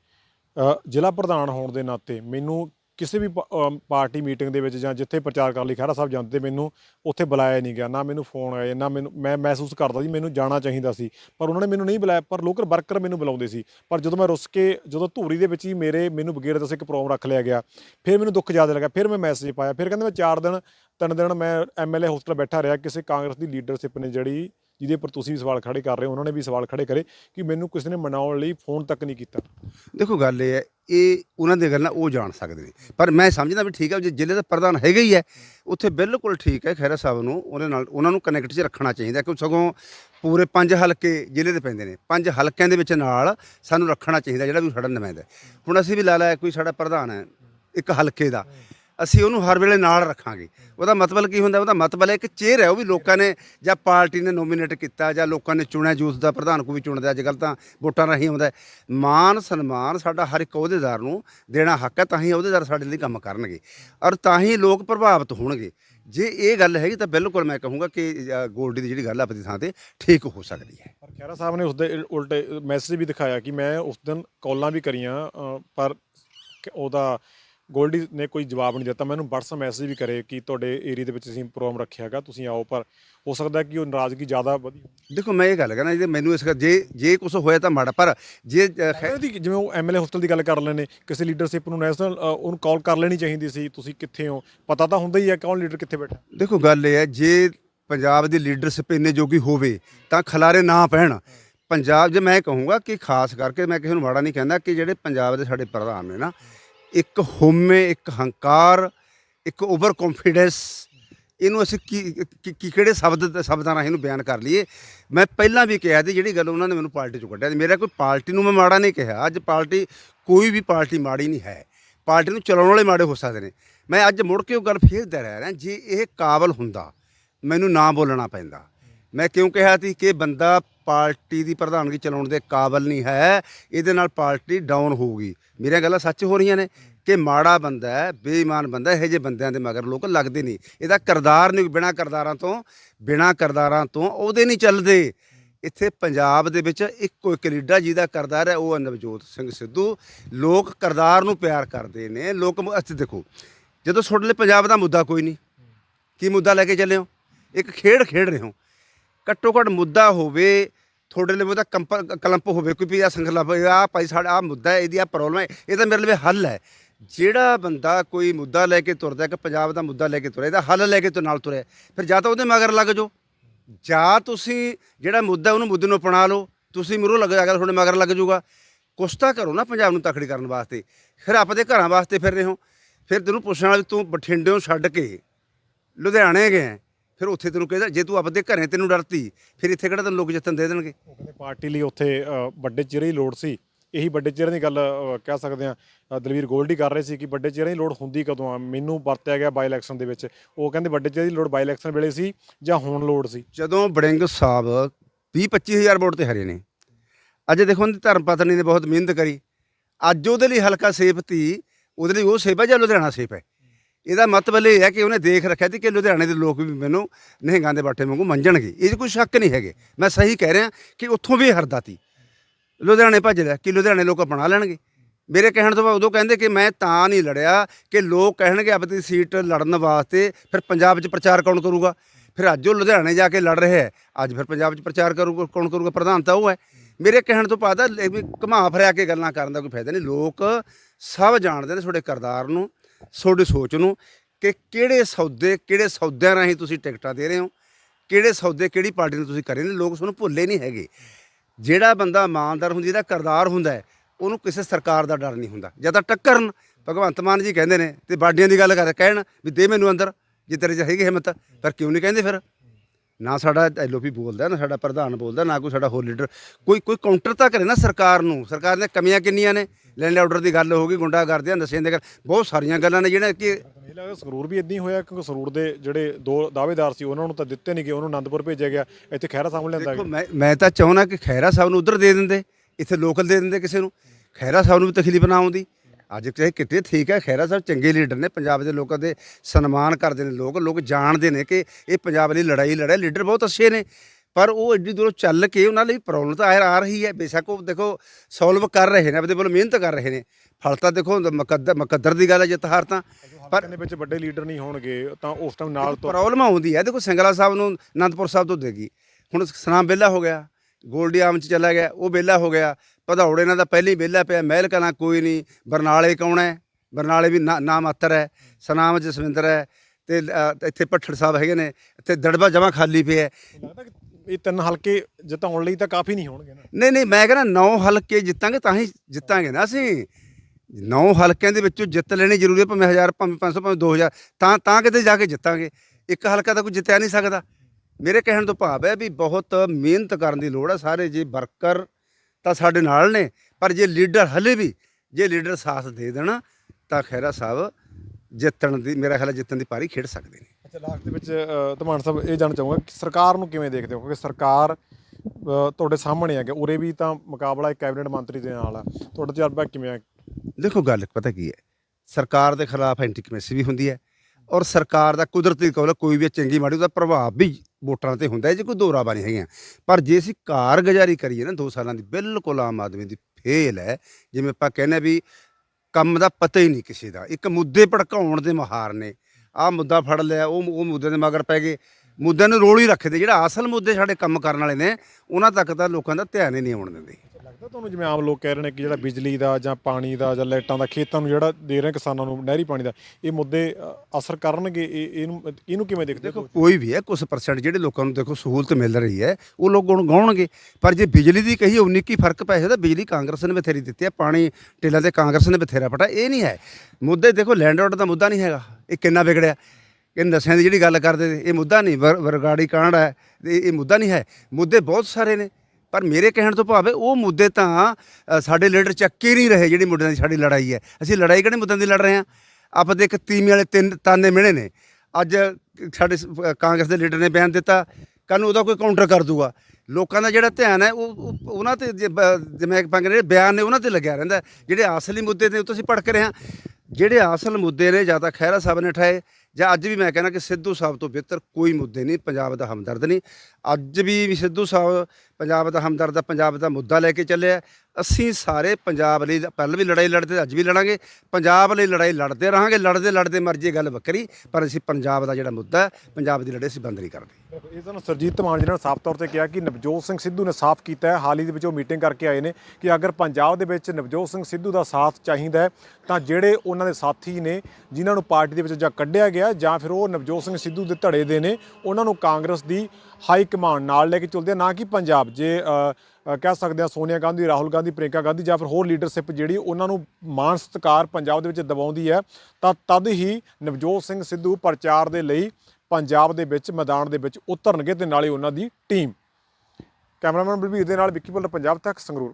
ਜ਼ਿਲ੍ਹਾ ਪ੍ਰਧਾਨ ਹੋਣ ਦੇ ਨਾਤੇ ਮੈਨੂੰ ਕਿਸੇ ਵੀ ਪ- ਅ, ਪਾਰਟੀ ਮੀਟਿੰਗ ਦੇ ਵਿੱਚ ਜਾਂ ਜਿੱਥੇ ਪ੍ਰਚਾਰ ਕਰਨ ਲਈ ਖਹਿਰਾ ਸਾਹਿਬ ਜਾਂਦੇ ਮੈਨੂੰ ਉੱਥੇ ਬੁਲਾਇਆ ਨਹੀਂ ਗਿਆ ਨਾ ਮੈਨੂੰ ਫੋਨ ਆਏ ਨਾ ਮੈਨੂੰ ਮੈਂ ਮਹਿਸੂਸ ਕਰਦਾ ਸੀ ਮੈਨੂੰ ਜਾਣਾ ਚਾਹੀਦਾ ਸੀ ਪਰ ਉਹਨਾਂ ਨੇ ਮੈਨੂੰ ਨਹੀਂ ਬੁਲਾਇਆ ਪਰ ਲੋਕਲ ਵਰਕਰ ਮੈਨੂੰ ਬੁਲਾਉਂਦੇ ਸੀ ਪਰ ਜਦੋਂ ਮੈਂ ਰੁੱਸ ਕੇ ਜਦੋਂ ਧੂਰੀ ਦੇ ਵਿੱਚ ਹੀ ਮੇਰੇ ਮੈਨੂੰ ਬਗੇੜ ਦੱਸੇ ਇੱਕ ਪ੍ਰੋਗਰਾਮ ਰੱਖ ਲਿਆ ਗਿਆ ਫਿਰ ਮੈਨੂੰ ਦੁੱਖ ਜ਼ਿਆਦਾ ਲੱਗਾ ਫਿਰ ਮੈਂ ਮੈਸੇਜ ਪਾਇਆ ਫਿਰ ਕਹਿੰਦੇ ਮੈਂ 4 ਦਿਨ ਤਿੰਨ ਦਿਨ ਮੈਂ ਐਮਐਲਏ ਹੋਸਟਲ ਬੈਠਾ ਰਿਹਾ ਕਿਸੇ ਕਾਂਗਰਸ ਦੀ ਲੀਡਰਸ਼ਿਪ ਨੇ ਜਿਹੜੀ ਜਿਹਦੇ ਪਰ ਤੁਸੀਂ ਵੀ ਸਵਾਲ ਖੜੇ ਕਰ ਰਹੇ ਹੋ, ਉਹਨਾਂ ਨੇ ਵੀ ਸਵਾਲ ਖੜੇ ਕਰੇ ਕਿ ਮੈਨੂੰ ਕਿਸੇ ਨੇ ਮਨਾਉਣ ਲਈ ਫੋਨ ਤੱਕ ਨਹੀਂ ਕੀਤਾ। ਦੇਖੋ ਗੱਲ ਇਹ ਹੈ, ਇਹ ਉਹਨਾਂ ਦੀਆਂ ਗੱਲਾਂ ਉਹ ਜਾਣ ਸਕਦੇ ਨੇ। ਪਰ ਮੈਂ ਸਮਝਦਾ ਵੀ ਠੀਕ ਹੈ, ਜੇ ਜ਼ਿਲ੍ਹੇ ਦਾ ਪ੍ਰਧਾਨ ਹੈਗਾ ਹੀ ਹੈ, ਉੱਥੇ ਬਿਲਕੁਲ ਠੀਕ ਹੈ, ਖੈਰਾ ਸਾਹਿਬ ਨੂੰ ਉਹਦੇ ਨਾਲ, ਉਹਨਾਂ ਨੂੰ ਕਨੈਕਟ 'ਚ ਰੱਖਣਾ ਚਾਹੀਦਾ ਕਿਉਂ ਸਗੋਂ ਪੂਰੇ ਪੰਜ ਹਲਕੇ ਜ਼ਿਲ੍ਹੇ ਦੇ ਪੈਂਦੇ ਨੇ। ਪੰਜ ਹਲਕਿਆਂ ਦੇ ਵਿੱਚ ਨਾਲ ਸਾਨੂੰ ਰੱਖਣਾ ਚਾਹੀਦਾ ਜਿਹੜਾ ਵੀ ਸਾਡਾ ਨੁਮਾਇੰਦਾ ਹੁਣ ਅਸੀਂ ਵੀ ਲਾ ਲਿਆ, ਕੋਈ ਸਾਡਾ ਪ੍ਰਧਾਨ ਹੈ, ਇੱਕ ਹਲਕੇ ਦਾ। ਅਸੀਂ ਉਹਨੂੰ ਹਰ ਵੇਲੇ ਨਾਲ ਰੱਖਾਂਗੇ। ਉਹਦਾ ਮਤਲਬ ਕੀ ਹੁੰਦਾ? ਉਹਦਾ ਮਤਲਬ ਹੈ ਕਿ ਚੇਅਰ ਹੈ, ਉਹ ਵੀ ਲੋਕਾਂ ਨੇ ਜਾਂ ਪਾਰਟੀ ਨੇ ਨੋਮੀਨੇਟ ਕੀਤਾ ਜਾਂ ਲੋਕਾਂ ਨੇ ਚੁਣਿਆ, ਜੂਥ ਦਾ ਪ੍ਰਧਾਨ ਕੋਈ ਵੀ ਚੁਣਦਾ ਅੱਜ ਕੱਲ੍ਹ ਤਾਂ ਵੋਟਾਂ ਰਾਹੀਂ ਆਉਂਦਾ ਹੈ। ਮਾਨ ਸਨਮਾਨ ਸਾਡਾ ਹਰ ਇੱਕ ਅਹੁਦੇਦਾਰ ਨੂੰ ਦੇਣਾ ਹੱਕ ਹੈ, ਤਾਂ ਹੀ ਅਹੁਦੇਦਾਰ ਸਾਡੇ ਲਈ ਕੰਮ ਕਰਨਗੇ ਔਰ ਤਾਂ ਹੀ ਲੋਕ ਪ੍ਰਭਾਵਿਤ ਹੋਣਗੇ। ਜੇ ਇਹ ਗੱਲ ਹੈਗੀ ਤਾਂ ਬਿਲਕੁਲ ਮੈਂ ਕਹੂੰਗਾ ਕਿ ਗੋਲਡੀ ਦੀ ਜਿਹੜੀ ਗੱਲ ਆਪਣੀ ਥਾਂ ਤੇ ਠੀਕ ਹੋ ਸਕਦੀ ਹੈ। ਪਰ ਖਹਿਰਾ ਸਾਹਿਬ ਨੇ ਉਸ ਦੇ ਉਲਟੇ ਮੈਸੇਜ ਵੀ ਦਿਖਾਇਆ ਕਿ ਮੈਂ ਉਸ ਦਿਨ ਕਾਲਾਂ ਵੀ ਕਰੀਆਂ ਪਰ ਕਿ, ਉਹਦਾ ਗੋਲਡੀ ਨੇ ਕੋਈ ਜਵਾਬ ਨਹੀਂ ਦਿੱਤਾ। ਮੈਨੂੰ WhatsApp ਮੈਸੇਜ ਵੀ ਕਰੇ ਕਿ ਤੁਹਾਡੇ ਏਰੀਆ ਦੇ ਵਿੱਚ ਅਸੀਂ ਪ੍ਰੋਗਰਾਮ ਰੱਖਿਆਗਾ ਤੁਸੀਂ ਆਓ। ਪਰ ਹੋ ਸਕਦਾ ਕਿ ਉਹ ਨਾਰਾਜ਼ਗੀ ਜ਼ਿਆਦਾ ਵਧੀ ਦੇਖੋ ਮੈਂ ਇਹ ਗੱਲ ਕਹਿੰਦਾ ਜੇ ਮੈਨੂੰ ਇਸ ਗੱਲ- ਜੇ ਜੇ ਕੁਝ ਹੋਇਆ ਤਾਂ ਮਾੜਾ ਪਰ ਜੇ ਜਿਵੇਂ ਉਹ ਐਮਐਲਏ ਹੋਸਟਲ ਦੀ ਗੱਲ ਕਰ ਲੈਣੇ ਕਿਸੇ ਲੀਡਰਸ਼ਿਪ ਨੂੰ ਨੈਸ਼ਨਲ ਉਹਨੂੰ ਕਾਲ ਕਰ ਲੈਣੀ ਚਾਹੀਦੀ ਸੀ ਤੁਸੀਂ ਕਿੱਥੇ ਹੋ? ਪਤਾ ਤਾਂ ਹੁੰਦਾ ਹੀ ਹੈ ਕੌਣ ਲੀਡਰ ਕਿੱਥੇ ਬੈਠਾ। ਦੇਖੋ ਗੱਲ ਇਹ ਹੈ ਜੇ ਪੰਜਾਬ ਦੀ ਲੀਡਰਸ਼ਿਪ ਇੰਨੇ ਜੋਗੀ ਹੋਵੇ ਤਾਂ ਖਲਾਰੇ ਨਾ ਪੈਣ। ਪੰਜਾਬ ਜੇ ਮੈਂ ਕਹੂੰਗਾ ਕਿ ਖਾਸ ਕਰਕੇ ਮੈਂ ਕਿਸੇ ਨੂੰ ਮਾੜਾ ਨਹੀਂ ਕਹਿੰਦਾ ਕਿ ਜਿਹੜੇ ਪੰਜਾਬ ਦੇ ਸਾਡੇ ਪ੍ਰਧਾਨ ਨੇ ਨਾ ਇੱਕ ਹਉਮੈ ਇੱਕ ਹੰਕਾਰ, ਇੱਕ ਓਵਰ ਕੌਨਫੀਡੈਂਸ ਇਹਨੂੰ ਅਸੀਂ ਕੀ, ਕੀ- ਕਿਹੜੇ ਸ਼ਬਦ ਸ਼ਬਦਾਂ ਰਾਹੀਂ ਇਹਨੂੰ ਬਿਆਨ ਕਰ ਲਈਏ? ਮੈਂ ਪਹਿਲਾਂ ਵੀ ਕਿਹਾ ਸੀ, ਜਿਹੜੀ ਗੱਲ ਉਹਨਾਂ ਨੇ ਮੈਨੂੰ ਪਾਰਟੀ ਚੋਂ ਕੱਢਿਆ ਸੀ, ਮੇਰਾ ਕੋਈ ਪਾਰਟੀ ਨੂੰ ਮੈਂ ਮਾੜਾ ਨਹੀਂ ਕਿਹਾ। ਅੱਜ ਪਾਰਟੀ, ਕੋਈ ਵੀ ਪਾਰਟੀ ਮਾੜੀ ਨਹੀਂ ਹੈ। ਪਾਰਟੀ ਨੂੰ ਚਲਾਉਣ ਵਾਲੇ ਮਾੜੇ ਹੋ ਸਕਦੇ ਨੇ। ਮੈਂ ਅੱਜ ਮੁੜ ਕੇ ਉਹ ਗੱਲ ਫੇਰ ਦੁਹਰਾ ਰਿਹਾ, ਜੇ ਇਹ ਕਾਬਲ ਹੁੰਦਾ, ਮੈਨੂੰ ਨਾ ਬੋਲਣਾ ਪੈਂਦਾ। ਮੈਂ ਕਿਉਂ ਕਿਹਾ ਸੀ ਕਿ ਬੰਦਾ ਪਾਰਟੀ ਦੀ ਪ੍ਰਧਾਨਗੀ ਚਲਾਉਣ ਦੇ ਕਾਬਲ ਨਹੀਂ ਹੈ, ਇਹਦੇ ਨਾਲ ਪਾਰਟੀ ਡਾਊਨ ਹੋਊਗੀ। ਮੇਰੀਆਂ ਗੱਲਾਂ ਸੱਚ ਹੋ ਰਹੀਆਂ ਨੇ ਕਿ ਮਾੜਾ ਬੰਦਾ ਹੈ, ਬੇਈਮਾਨ ਬੰਦਾ ਇਹੋ ਜਿਹੇ ਬੰਦਿਆਂ ਦੇ ਮਗਰ ਲੋਕ ਲੱਗਦੇ ਨਹੀਂ। ਇਹਦਾ ਕਰਦਾਰ ਨਹੀਂ, ਬਿਨਾ ਕਰਦਾਰਾਂ ਤੋਂ, ਬਿਨਾ ਕਰਦਾਰਾਂ ਤੋਂ ਉਹਦੇ ਨਹੀਂ ਚੱਲਦੇ। ਇੱਥੇ ਪੰਜਾਬ ਦੇ ਵਿੱਚ ਇੱਕੋ ਇੱਕ ਲੀਡਰ ਜਿਹਦਾ ਕਰਦਾਰ ਹੈ, ਉਹ ਹੈ ਨਵਜੋਤ ਸਿੰਘ ਸਿੱਧੂ। ਲੋਕ ਕਰਦਾਰ ਨੂੰ ਪਿਆਰ ਕਰਦੇ ਨੇ, ਲੋਕ ਅਸੀਂ ਦੇਖੋ, ਜਦੋਂ ਤੁਹਾਡੇ ਲਈ ਪੰਜਾਬ ਦਾ ਮੁੱਦਾ ਕੋਈ ਨਹੀਂ, ਕੀ ਮੁੱਦਾ ਲੈ ਕੇ ਚੱਲੇ ਹੋ? ਇੱਕ ਖੇਡ ਖੇਡ ਰਹੇ ਹੋ। ਘੱਟੋ ਘੱਟ ਮੁੱਦਾ ਹੋਵੇ ਤੁਹਾਡੇ ਲਈ ਉਹਦਾ ਕੰਪ ਕਲੰਪ ਹੋਵੇ, ਕੋਈ ਵੀ ਆ ਸੰਗਲਾ ਆ ਭਾਈ ਸਾਡਾ ਆ ਮੁੱਦਾ ਹੈ, ਇਹਦੀ ਆ ਪ੍ਰੋਬਲਮ ਹੈ, ਇਹ ਤਾਂ ਮੇਰੇ ਲਈ ਹੱਲ ਹੈ। ਜਿਹੜਾ ਬੰਦਾ ਕੋਈ ਮੁੱਦਾ ਲੈ ਕੇ ਤੁਰਦਾ ਕਿ ਪੰਜਾਬ ਦਾ ਮੁੱਦਾ ਲੈ ਕੇ ਤੁਰਿਆ, ਇਹਦਾ ਹੱਲ ਲੈ ਕੇ ਤੋਂ ਨਾਲ ਤੁਰਿਆ, ਫਿਰ ਜਾਂ ਤਾਂ ਉਹਦੇ ਮਗਰ ਲੱਗ ਜਾਓ। ਜਾਂ ਤੁਸੀਂ ਜਿਹੜਾ ਮੁੱਦਾ ਉਹਨੂੰ ਮੁੱਦੇ ਨੂੰ ਅਪਣਾ ਲਓ, ਤੁਸੀਂ ਮੂਹਰੋਂ ਲੱਗ ਜਾਗਾ ਤੁਹਾਡੇ ਮਗਰ ਲੱਗ ਜਾਊਗਾ, ਕੁਛ ਤਾਂ ਕਰੋ ਨਾ ਪੰਜਾਬ ਨੂੰ ਤਖੜੀ ਕਰਨ ਵਾਸਤੇ, ਫਿਰ ਆਪਦੇ ਘਰਾਂ ਵਾਸਤੇ ਫਿਰ ਰਹੇ ਹੋ। ਫਿਰ ਤੈਨੂੰ ਪੁੱਛਣ ਵਾਲਾ ਵੀ ਤੂੰ ਬਠਿੰਡਿਓਂ ਛੱਡ ਕੇ ਲੁਧਿਆਣੇ ਗਏ ਫਿਰ ਉੱਥੇ ਤੈਨੂੰ ਕਹਿੰਦਾ ਜੇ ਤੂੰ ਆਪਦੇ ਘਰੇ ਤੈਨੂੰ ਡਰਤੀ ਫਿਰ ਇੱਥੇ ਕਿਹੜਾ ਤੈਨੂੰ ਲੋਕ ਜਿੱਤਣ ਦੇ ਦੇਣਗੇ? ਉਹ ਕਹਿੰਦੇ ਪਾਰਟੀ ਲਈ ਉੱਥੇ ਅ, ਵੱਡੇ ਚਿਹਰੇ ਦੀ ਲੋੜ ਸੀ। ਇਹੀ ਵੱਡੇ ਚਿਹਰੇ ਦੀ ਗੱਲ ਅ, ਕਹਿ ਸਕਦੇ ਆ ਦਲਵੀਰ ਗੋਲਡੀ ਕਰ ਰਹੇ ਸੀ ਕਿ ਵੱਡੇ ਚਿਹਰੇ ਦੀ ਲੋੜ ਹੁੰਦੀ ਕਦੋਂ ਆ? ਮੈਨੂੰ ਵਰਤਿਆ ਗਿਆ ਬਾਈ ਇਲੈਕਸ਼ਨ ਦੇ ਵਿੱਚ। ਉਹ ਕਹਿੰਦੇ ਵੱਡੇ ਚਿਹਰੇ ਦੀ ਲੋੜ ਬਾਈ ਇਲੈਕਸ਼ਨ ਵੇਲੇ ਸੀ ਜਾਂ ਹੁਣ ਲੋੜ ਸੀ? ਜਦੋਂ ਬੜਿੰਗ ਸਾਹਿਬ 20 25000 ਵੋਟ ਤੇ ਹਰੇ ਨੇ। ਅੱਜ ਦੇਖੋ ਉਹਦੀ ਧਰਮ ਪਤਨੀ ਨੇ ਬਹੁਤ ਮਿਹਨਤ ਕਰੀ। ਅੱਜ ਉਹਦੇ ਲਈ ਹਲਕਾ ਸੇਫ ਤੀ ਉਹਦੇ ਲਈ ਉਹ ਸੇਫ ਹੈ ਜਾਂ ਲੁਧਿਆਣਾ ਸੇਫ ਹੈ? ਇਹਦਾ ਮਤਲਬ ਇਹ ਹੈ ਕਿ ਉਹਨੇ ਦੇਖ ਰੱਖਿਆ ਸੀ ਕਿ ਲੁਧਿਆਣੇ ਦੇ ਲੋਕ ਵੀ ਮੈਨੂੰ ਨਿਹੰਗਾਂ ਦੇ ਬਾਟੇ ਵਾਂਗੂ ਮੰਨਣਗੇ ਇਹ 'ਚ ਕੋਈ ਸ਼ੱਕ ਨਹੀਂ ਹੈਗੇ। ਮੈਂ ਸਹੀ ਕਹਿ ਰਿਹਾ ਕਿ ਉੱਥੋਂ ਵੀ ਹਰਦਾ ਤੀ ਲੁਧਿਆਣੇ ਭੱਜ ਲਿਆ ਕਿ ਲੁਧਿਆਣੇ ਲੋਕ ਬਣਾ ਲੈਣਗੇ। ਮੇਰੇ ਕਹਿਣ ਤੋਂ ਬਾਅਦ ਉਦੋਂ ਕਹਿੰਦੇ ਕਿ ਮੈਂ ਤਾਂ ਨਹੀਂ ਲੜਿਆ ਕਿ ਲੋਕ ਕਹਿਣਗੇ ਆਪਣੀ ਸੀਟ ਲੜਨ ਵਾਸਤੇ ਫਿਰ ਪੰਜਾਬ 'ਚ ਪ੍ਰਚਾਰ ਕੌਣ ਕਰੂਗਾ? ਫਿਰ ਅੱਜ ਉਹ ਲੁਧਿਆਣੇ ਜਾ ਕੇ ਲੜ ਰਿਹਾ ਹੈ। ਅੱਜ ਫਿਰ ਪੰਜਾਬ 'ਚ ਪ੍ਰਚਾਰ ਕਰੂਗਾ, ਕੌਣ ਕਰੂਗਾ? ਪ੍ਰਧਾਨ ਤਾਂ ਉਹ ਹੈ। ਮੇਰੇ ਕਹਿਣ ਤੋਂ ਬਾਅਦ ਇਹ ਵੀ ਘੁਮਾ ਫਿਰਿਆ ਕੇ ਗੱਲਾਂ ਕਰਨ ਦਾ ਕੋਈ ਫਾਇਦਾ ਨਹੀਂ। ਲੋਕ ਸਭ ਜਾਣਦੇ ਨੇ ਤੁਹਾਡੇ ਕਰਦਾਰ ਨੂੰ। ਤੁਹਾਡੀ ਸੋਚ ਨੂੰ ਕਿ ਕਿਹੜੇ ਸੌਦੇ, ਕਿਹੜੇ ਸੌਦਿਆਂ ਰਾਹੀਂ ਤੁਸੀਂ ਟਿਕਟਾਂ ਦੇ ਰਹੇ ਹੋ? ਕਿਹੜੇ ਸੌਦੇ, ਕਿਹੜੀ ਪਾਰਟੀ ਨੂੰ ਤੁਸੀਂ ਕਰੇ ਨੇ ਲੋਕ ਤੁਹਾਨੂੰ ਭੁੱਲੇ ਨਹੀਂ ਹੈਗੇ। ਜਿਹੜਾ ਬੰਦਾ ਇਮਾਨਦਾਰ ਹੁੰਦਾ ਜਿਹਦਾ ਕਰਦਾਰ ਹੁੰਦਾ ਉਹਨੂੰ ਕਿਸੇ ਸਰਕਾਰ ਦਾ ਡਰ ਨਹੀਂ ਹੁੰਦਾ। ਜਾਂ ਤਾਂ ਟੱਕਰਨ, ਭਗਵੰਤ ਮਾਨ ਜੀ ਕਹਿੰਦੇ ਨੇ, ਤੇ ਬਾਡੀਆਂ ਦੀ ਗੱਲ ਕਰ, ਕਹਿਣ ਵੀ ਦੇ ਮੈਨੂੰ ਅੰਦਰ, ਜੇ ਤੇਰੇ 'ਚ ਹੈਗੀ ਹਿੰਮਤ, ਪਰ ਕਿਉਂ ਨਹੀਂ ਕਹਿੰਦੇ ਫਿਰ? ਨਾ ਸਾਡਾ ਐਲਓਪੀ ਬੋਲਦਾ ਨਾ ਸਾਡਾ ਪ੍ਰਧਾਨ ਬੋਲਦਾ ਨਾ ਕੋਈ ਸਾਡਾ ਹੋਰ ਲੀਡਰ। ਕੋਈ ਕੋਈ ਕਾਊਂਟਰ ਤਾਂ ਕਰੇ ਨਾ ਸਰਕਾਰ ਨੂੰ। ਸਰਕਾਰ ਦੀਆਂ ਕਮੀਆਂ ਕਿੰਨੀਆਂ ਨੇ? ਲੈਂਡ ਆਰਡਰ ਦੀ ਗੱਲ ਹੋ ਗਈ ਗੁੰਡਾਗਰਦੀਆਂ ਨਸ਼ਿਆਂ ਦੇ ਗੱਲ ਬਹੁਤ ਸਾਰੀਆਂ ਗੱਲਾਂ ਨੇ ਜਿਹੜੀਆਂ ਕਿ ਇਹ ਲੱਗਦਾ ਸਰੂਰ ਵੀ ਇਦਾਂ ਹੀ ਹੋਇਆ ਕਿਉਂਕਿ ਸਰੂਰ ਦੇ ਜਿਹੜੇ ਦੋ ਦਾਅਵੇਦਾਰ ਸੀ ਉਹਨਾਂ ਨੂੰ ਤਾਂ ਦਿੱਤੇ ਨਹੀਂ ਗਏ ਉਹਨੂੰ ਆਨੰਦਪੁਰ ਭੇਜਿਆ ਗਿਆ। ਇੱਥੇ ਖਹਿਰਾ ਸਾਹਮਣੇ ਲਿਆਂਦਾ ਦੇਖੋ ਗਿਆ। ਮੈਂ ਮੈਂ ਤਾਂ ਚਾਹੁੰਦਾ ਕਿ ਖੈਰਾ ਸਾਹਿਬ ਨੂੰ ਉਧਰ ਦੇ ਦਿੰਦੇ ਇੱਥੇ ਲੋਕਲ ਦੇ ਦਿੰਦੇ ਕਿਸੇ ਨੂੰ। ਖੈਰਾ ਸਾਹਿਬ ਨੂੰ ਵੀ ਤਕਲੀਫ ਨਾ ਆਉਂਦੀ। ਅੱਜ ਚਾਹੇ ਕਿਤੇ ਠੀਕ ਹੈ ਖੈਰਾ ਸਾਹਿਬ ਚੰਗੇ ਲੀਡਰ ਨੇ ਪੰਜਾਬ ਦੇ ਲੋਕਾਂ ਦੇ ਸਨਮਾਨ ਕਰਦੇ ਨੇ ਲੋਕ ਲੋਕ ਜਾਣਦੇ ਨੇ ਕਿ ਇਹ ਪੰਜਾਬ ਲਈ ਲੜਾਈ ਲੜਿਆ ਲੀਡਰ ਬਹੁਤ ਅੱਛੇ ਨੇ ਪਰ ਉਹ ਐਡੀ ਦੂਰੋਂ ਚੱਲ ਕੇ ਉਹਨਾਂ ਲਈ ਪ੍ਰੋਬਲਮ ਤਾਂ ਆ ਰਹੀ ਹੈ ਬੇਸ਼ੱਕ ਉਹ ਦੇਖੋ ਸੋਲਵ ਕਰ ਰਹੇ ਨੇ ਆਪਦੇ ਵੱਲੋਂ ਮਿਹਨਤ ਕਰ ਰਹੇ ਨੇ ਫਲ ਤਾਂ ਦੇਖੋ ਮੁਕੱਦਰ ਮੁਕੱਦਰ ਦੀ ਗੱਲ ਹੈ ਜਿੱਤ ਹਾਰ ਤਾਂ ਪਰ ਦੇ ਵਿੱਚ ਵੱਡੇ ਲੀਡਰ ਨਹੀਂ ਹੋਣਗੇ ਤਾਂ ਉਸ ਟਾਈਮ ਨਾਲ ਤੋਂ ਪ੍ਰੋਬਲਮ ਆਉਂਦੀ ਹੈ ਦੇਖੋ ਸਿੰਗਲਾ ਸਾਹਿਬ ਨੂੰ ਅਨੰਦਪੁਰ ਸਾਹਿਬ ਤੋਂ ਦੇਗੀ ਹੁਣ ਸਨਾਮ ਬੇਲਾ ਹੋ ਗਿਆ ਗੋਲਡੀ ਆਮ ਚ ਚਲਾ ਗਿਆ ਉਹ ਬੇਲਾ ਹੋ ਗਿਆ ਭਦੌੜੇ ਇਹਨਾਂ ਦਾ ਪਹਿਲੀ ਬੇਲਾ ਪਿਆ ਮਹਿਲ ਕਲਾਂ ਕੋਈ ਨਹੀਂ ਬਰਨਾਲੇ ਕੌਣ ਹੈ? ਬਰਨਾਲੇ ਵੀ ਨਾ ਮਾਤਰ ਹੈ ਸਨਾਮ ਜਸਵਿੰਦਰ ਹੈ ਤੇ ਇੱਥੇ ਭੱਠੜ ਸਾਹਿਬ ਹੈਗੇ ਨੇ ਇੱਥੇ ਦੜਬਾ ਜਮਾ ਖਾਲੀ ਪਿਆ ਹੈ। ਇਹ ਤਿੰਨ ਹਲਕੇ ਜਿਤਾਉਣ ਲਈ ਤਾਂ ਕਾਫੀ ਨਹੀਂ ਹੋਣਗੇ ਨਾ। ਨਹੀਂ ਨਹੀਂ ਮੈਂ ਕਹਿੰਦਾ ਨੌ ਹਲਕੇ ਜਿੱਤਾਂਗੇ ਤਾਂ ਹੀ ਜਿੱਤਾਂਗੇ ਨਾ ਅਸੀਂ। ਨੌ ਹਲਕਿਆਂ ਦੇ ਵਿੱਚੋਂ ਜਿੱਤ ਲੈਣੀ ਜ਼ਰੂਰੀ ਹੈ ਭਾਵੇਂ 1000 ਭਾਵੇਂ 500 ਭਾਵੇਂ 2000 ਤਾਂ ਤਾਂ ਕਿਤੇ ਜਾ ਕੇ ਜਿੱਤਾਂਗੇ। ਇੱਕ ਹਲਕਾ ਤਾਂ ਕੋਈ ਜਿੱਤਿਆ ਨਹੀਂ ਸਕਦਾ। ਮੇਰੇ ਕਹਿਣ ਤੋਂ ਭਾਵ ਹੈ ਵੀ ਬਹੁਤ ਮਿਹਨਤ ਕਰਨ ਦੀ ਲੋੜ ਹੈ ਸਾਰੇ ਜੇ ਵਰਕਰ ਤਾਂ ਸਾਡੇ ਨਾਲ ਨੇ ਪਰ ਜੇ ਲੀਡਰ ਹਲੇ ਵੀ ਜੇ ਲੀਡਰ ਸਾਥ ਦੇ ਦੇਣ ਤਾਂ ਖੈਰਾ ਸਾਹਿਬ ਜਿੱਤਣ ਦੀ ਮੇਰਾ ਖਿਆਲ ਜਿੱਤਣ ਦੀ ਪਾਰੀ ਖੇਡ ਸਕਦੇ ਨੇ। ਅੱਛਾ ਲਾਸਟ ਦੇ ਵਿੱਚ ਧਮਾਨ ਸਾਹਿਬ ਇਹ ਜਾਣਨਾ ਚਾਹੂੰਗਾ ਕਿ ਸਰਕਾਰ ਨੂੰ ਕਿਵੇਂ ਦੇਖਦੇ ਹੋ? ਕਿਉਂਕਿ ਸਰਕਾਰ ਤੁਹਾਡੇ ਸਾਹਮਣੇ ਹੈ ਕਿ ਉਰੇ ਵੀ ਤਾਂ ਮੁਕਾਬਲਾ ਇੱਕ ਕੈਬਨਿਟ ਮੰਤਰੀ ਦੇ ਨਾਲ ਆ। ਤੁਹਾਡਾ ਤਜਰਬਾ ਕਿਵੇਂ ਹੈ? ਦੇਖੋ ਗੱਲ ਪਤਾ ਕੀ ਹੈ ਸਰਕਾਰ ਦੇ ਖਿਲਾਫ ਐਂਟੀ ਕਮੇਸੀ ਵੀ ਹੁੰਦੀ ਹੈ ਔਰ ਸਰਕਾਰ ਦਾ ਕੁਦਰਤੀ ਕੌਲ ਕੋਈ ਵੀ ਚੰਗੀ ਮਾੜੀ ਉਹਦਾ ਪ੍ਰਭਾਵ ਵੀ ਵੋਟਰਾਂ ਤੇ ਹੁੰਦਾ ਹੈ, ਜੇ ਕੋਈ ਦੋਰਾਵਾ ਨਹੀਂ ਹੈਗੀਆਂ। ਪਰ ਜੇ ਅਸੀਂ ਕਾਰਗੁਜ਼ਾਰੀ ਕਰੀਏ ਨਾ 2 ਸਾਲਾਂ ਦੀ ਬਿਲਕੁਲ ਆਮ ਆਦਮੀ ਦੀ ਫੇਲ ਹੈ, ਜਿਵੇਂ ਆਪਾਂ ਕਹਿੰਦੇ ਵੀ ਕੰਮ ਦਾ ਪਤਾ ਹੀ ਨਹੀਂ ਕਿਸੇ ਦਾ। ਇੱਕ ਮੁੱਦੇ ਭੜਕਾਉਣ ਦੇ ਮਹਾਰ ਨੇ। ਆਹ ਮੁੱਦਾ ਫੜ ਲਿਆ, ਉਹ ਉਹ ਮੁੱਦੇ ਦੇ ਮਗਰ ਪੈ ਗਏ। ਮੁੱਦਿਆਂ ਨੂੰ ਰੋਲ ਹੀ ਰੱਖਦੇ, ਜਿਹੜਾ ਅਸਲ ਮੁੱਦੇ ਸਾਡੇ ਕੰਮ ਕਰਨ ਵਾਲੇ ਨੇ, ਉਹਨਾਂ ਤੱਕ ਤਾਂ ਲੋਕਾਂ ਦਾ ਧਿਆਨ ਹੀ ਨਹੀਂ ਆਉਣ ਦਿੰਦੇ। ਲੱਗਦਾ ਤੁਹਾਨੂੰ ਜਿਵੇਂ ਆਮ ਲੋਕ ਕਹਿ ਰਹੇ ਨੇ ਕਿ ਜਿਹੜਾ ਬਿਜਲੀ ਦਾ ਜਾਂ ਪਾਣੀ ਦਾ ਜਾਂ ਲਾਈਟਾਂ ਦਾ ਖੇਤਾਂ ਨੂੰ ਜਿਹੜਾ ਦੇ ਰਹੇ ਕਿਸਾਨਾਂ ਨੂੰ ਨਹਿਰੀ ਪਾਣੀ ਦਾ ਇਹ ਮੁੱਦੇ ਅਸਰ ਕਰਨਗੇ ਇਹ ਇਹਨੂੰ ਇਹਨੂੰ ਕਿਵੇਂ ਦੇਖਦੇ ਦੇਖੋ ਹੋ? ਕੋਈ ਵੀ ਹੈ ਕੁਝ ਪਰਸੈਂਟ ਜਿਹੜੇ ਲੋਕਾਂ ਨੂੰ ਦੇਖੋ ਸਹੂਲਤ ਮਿਲ ਰਹੀ ਹੈ ਉਹ ਲੋਕ ਗਾਉਣਗੇ। ਪਰ ਜੇ ਬਿਜਲੀ ਦੀ ਕਹੀ 19 ਕੀ ਫ਼ਰਕ ਪੈ ਜਾਂਦਾ ਬਿਜਲੀ ਕਾਂਗਰਸ ਨੇ ਬਥੇਰੀ ਦਿੱਤੀ ਹੈ ਪਾਣੀ ਟੇਲਾਂ ਤੇ ਕਾਂਗਰਸ ਨੇ ਬਥੇਰਾ ਪਟਾ ਇਹ ਨਹੀਂ ਹੈ। ਮੁੱਦੇ ਦੇਖੋ ਲੈਂਡ ਆਰਡਰ ਦਾ ਮੁੱਦਾ ਨਹੀਂ ਹੈਗਾ ਇਹ ਕਿੰਨਾ ਵਿਗੜਿਆ। ਇਹ ਨਸ਼ਿਆਂ ਦੀ ਜਿਹੜੀ ਗੱਲ ਕਰਦੇ ਤੇ ਇਹ ਮੁੱਦਾ ਨਹੀਂ ਵਰ- ਵਰਗਾੜੀ ਕਾਂਡ ਹੈ ਤੇ ਇਹ ਮੁੱਦਾ ਨਹੀਂ ਹੈ। ਮੁੱਦੇ ਬਹੁਤ ਸਾਰੇ ਨੇ। ਪਰ ਮੇਰੇ ਕਹਿਣ ਤੋਂ ਭਾਵ ਹੈ, ਉਹ ਮੁੱਦੇ ਤਾਂ ਸਾਡੇ ਲੀਡਰ ਚੱਕੇ ਨਹੀਂ ਰਹੇ ਜਿਹੜੀ ਮੁੱਦਿਆਂ ਦੀ ਸਾਡੀ ਲੜਾਈ ਹੈ। ਅਸੀਂ ਲੜਾਈ ਕਿਹੜੇ ਮੁੱਦਿਆਂ ਦੀ ਲੜ ਰਹੇ ਹਾਂ? ਆਪਾਂ ਦੇ ਇੱਕ ਤੀਮੀ ਵਾਲੇ ਤਿੰਨ ਤਾਨੇ ਮਿਹਣੇ ਨੇ। ਅੱਜ ਸਾਡੇ ਸ- ਕਾਂਗਰਸ ਦੇ ਲੀਡਰ ਨੇ ਬਿਆਨ ਦਿੱਤਾ ਕੱਲ ਨੂੰ ਉਹਦਾ ਕੋਈ ਕਾਊਂਟਰ ਕਰ ਦੂਗਾ। ਲੋਕਾਂ ਦਾ ਜਿਹੜਾ ਧਿਆਨ ਹੈ, ਉਹ ਉਹਨਾਂ ਤੇ ਜੇ ਜਿਵੇਂ ਆਪਾਂ ਕਹਿੰਦੇ ਬਿਆਨ ਨੇ ਉਹਨਾਂ ਤੇ ਲੱਗਿਆ ਰਹਿੰਦਾ। ਜਿਹੜੇ ਅਸਲੀ ਮੁੱਦੇ ਨੇ, ਉਹ ਤੁਸੀਂ ਭੜਕ ਰਹੇ ਹਾਂ। ਜਿਹੜੇ ਅਸਲ ਮੁੱਦੇ ਨੇ, ਜਾਂ ਤਾਂ ਖਹਿਰਾ ਸਾਹਿਬ ਨੇ ਉਠਾਏ ਜਾਂ ਅੱਜ ਵੀ ਮੈਂ ਕਹਿੰਦਾ ਕਿ ਸਿੱਧੂ ਸਾਹਿਬ ਤੋਂ ਬਿਹਤਰ ਕੋਈ ਮੁੱਦੇ ਨਹੀਂ, ਪੰਜਾਬ ਦਾ ਹਮਦਰਦ ਨਹੀਂ। ਅੱਜ ਵੀ ਸਿੱਧੂ ਸਾਹਿਬ ਪੰਜਾਬ ਦਾ ਹਮਦਰਦ ਆ ਪੰਜਾਬ ਦਾ ਮੁੱਦਾ ਲੈ ਕੇ ਚੱਲਿਆ। ਅਸੀਂ ਸਾਰੇ ਪੰਜਾਬ ਲਈ ਪਹਿਲਾਂ ਵੀ ਲੜਾਈ ਲੜਦੇ, ਅੱਜ ਵੀ ਲੜਾਂਗੇ। ਪੰਜਾਬ ਲਈ ਲੜਾਈ ਲੜਦੇ ਰਹਾਂਗੇ, ਲੜਦੇ ਲੜਦੇ ਮਰਜ਼ੀ ਗੱਲ ਵੱਖਰੀ, ਪਰ ਅਸੀਂ ਪੰਜਾਬ ਦਾ ਜਿਹੜਾ ਮੁੱਦਾ ਪੰਜਾਬ ਦੀ ਲੜਾਈ ਅਸੀਂ ਬੰਦ ਨਹੀਂ ਕਰਦੇ। ਇਹ ਤੁਹਾਨੂੰ ਸਰਜੀਤ ਧਮਾਨ ਜੀ ਨੇ ਸਾਫ਼ ਤੌਰ ਤੇ ਕਿਹਾ ਕਿ ਨਵਜੋਤ ਸਿੰਘ ਸਿੱਧੂ ਨੇ ਸਾਫ਼ ਕੀਤਾ ਹੈ। ਹਾਲ ਹੀ ਦੇ ਵਿੱਚ ਉਹ ਮੀਟਿੰਗ ਕਰਕੇ ਆਏ ਨੇ ਕਿ ਅਗਰ ਪੰਜਾਬ ਦੇ ਵਿੱਚ ਨਵਜੋਤ ਸਿੰਘ ਸਿੱਧੂ ਦਾ ਸਾਥ ਚਾਹੀਦਾ ਤਾਂ ਜਿਹੜੇ ਉਹਨਾਂ ਦੇ ਸਾਥੀ ਨੇ, ਜਿਨ੍ਹਾਂ ਨੂੰ ਪਾਰਟੀ ਦੇ ਵਿੱਚ ਜਾਂ ਕੱਢਿਆ ਗਿਆ ਜਾਂ ਫਿਰ ਉਹ ਨਵਜੋਤ ਸਿੰਘ ਸਿੱਧੂ ਦੇ ਧੜੇ ਦੇ ਨੇ ਉਹਨਾਂ ਨੂੰ ਕਾਂਗਰਸ ਦੀ ਹਾਈ ਕਮਾਂਡ ਨਾਲ ਲੈ ਕੇ ਚੱਲਦੇ ਆ, ਨਾ ਕਿ ਪੰਜਾਬ। ਜੇ ਕਹਿ ਸਕਦੇ ਹਾਂ ਸੋਨੀਆ ਗਾਂਧੀ ਰਾਹੁਲ ਗਾਂਧੀ ਪ੍ਰਿੰਕਾ ਗਾਂਧੀ ਜਾਂ ਫਿਰ ਹੋਰ ਲੀਡਰਸ਼ਿਪ ਜਿਹੜੀ ਉਹਨਾਂ ਨੂੰ ਮਾਣ ਸਤਿਕਾਰ ਪੰਜਾਬ ਦੇ ਵਿੱਚ ਦਬਾਉਂਦੀ ਹੈ ਤਾਂ ਤਦ ਹੀ ਨਵਜੋਤ ਸਿੰਘ ਸਿੱਧੂ ਪ੍ਰਚਾਰ ਦੇ ਲਈ ਪੰਜਾਬ ਦੇ ਵਿੱਚ ਮੈਦਾਨ ਦੇ ਵਿੱਚ ਉਤਰਨਗੇ ਤੇ ਨਾਲੇ ਉਹਨਾਂ ਦੀ ਟੀਮ। ਕੈਮਰਾਮੈਨ ਬਲਬੀਰ ਦੇ ਨਾਲ ਵਿੱਕੀ ਬੁੱਲਰ ਪੰਜਾਬ ਤੱਕ ਸੰਗਰੂਰ।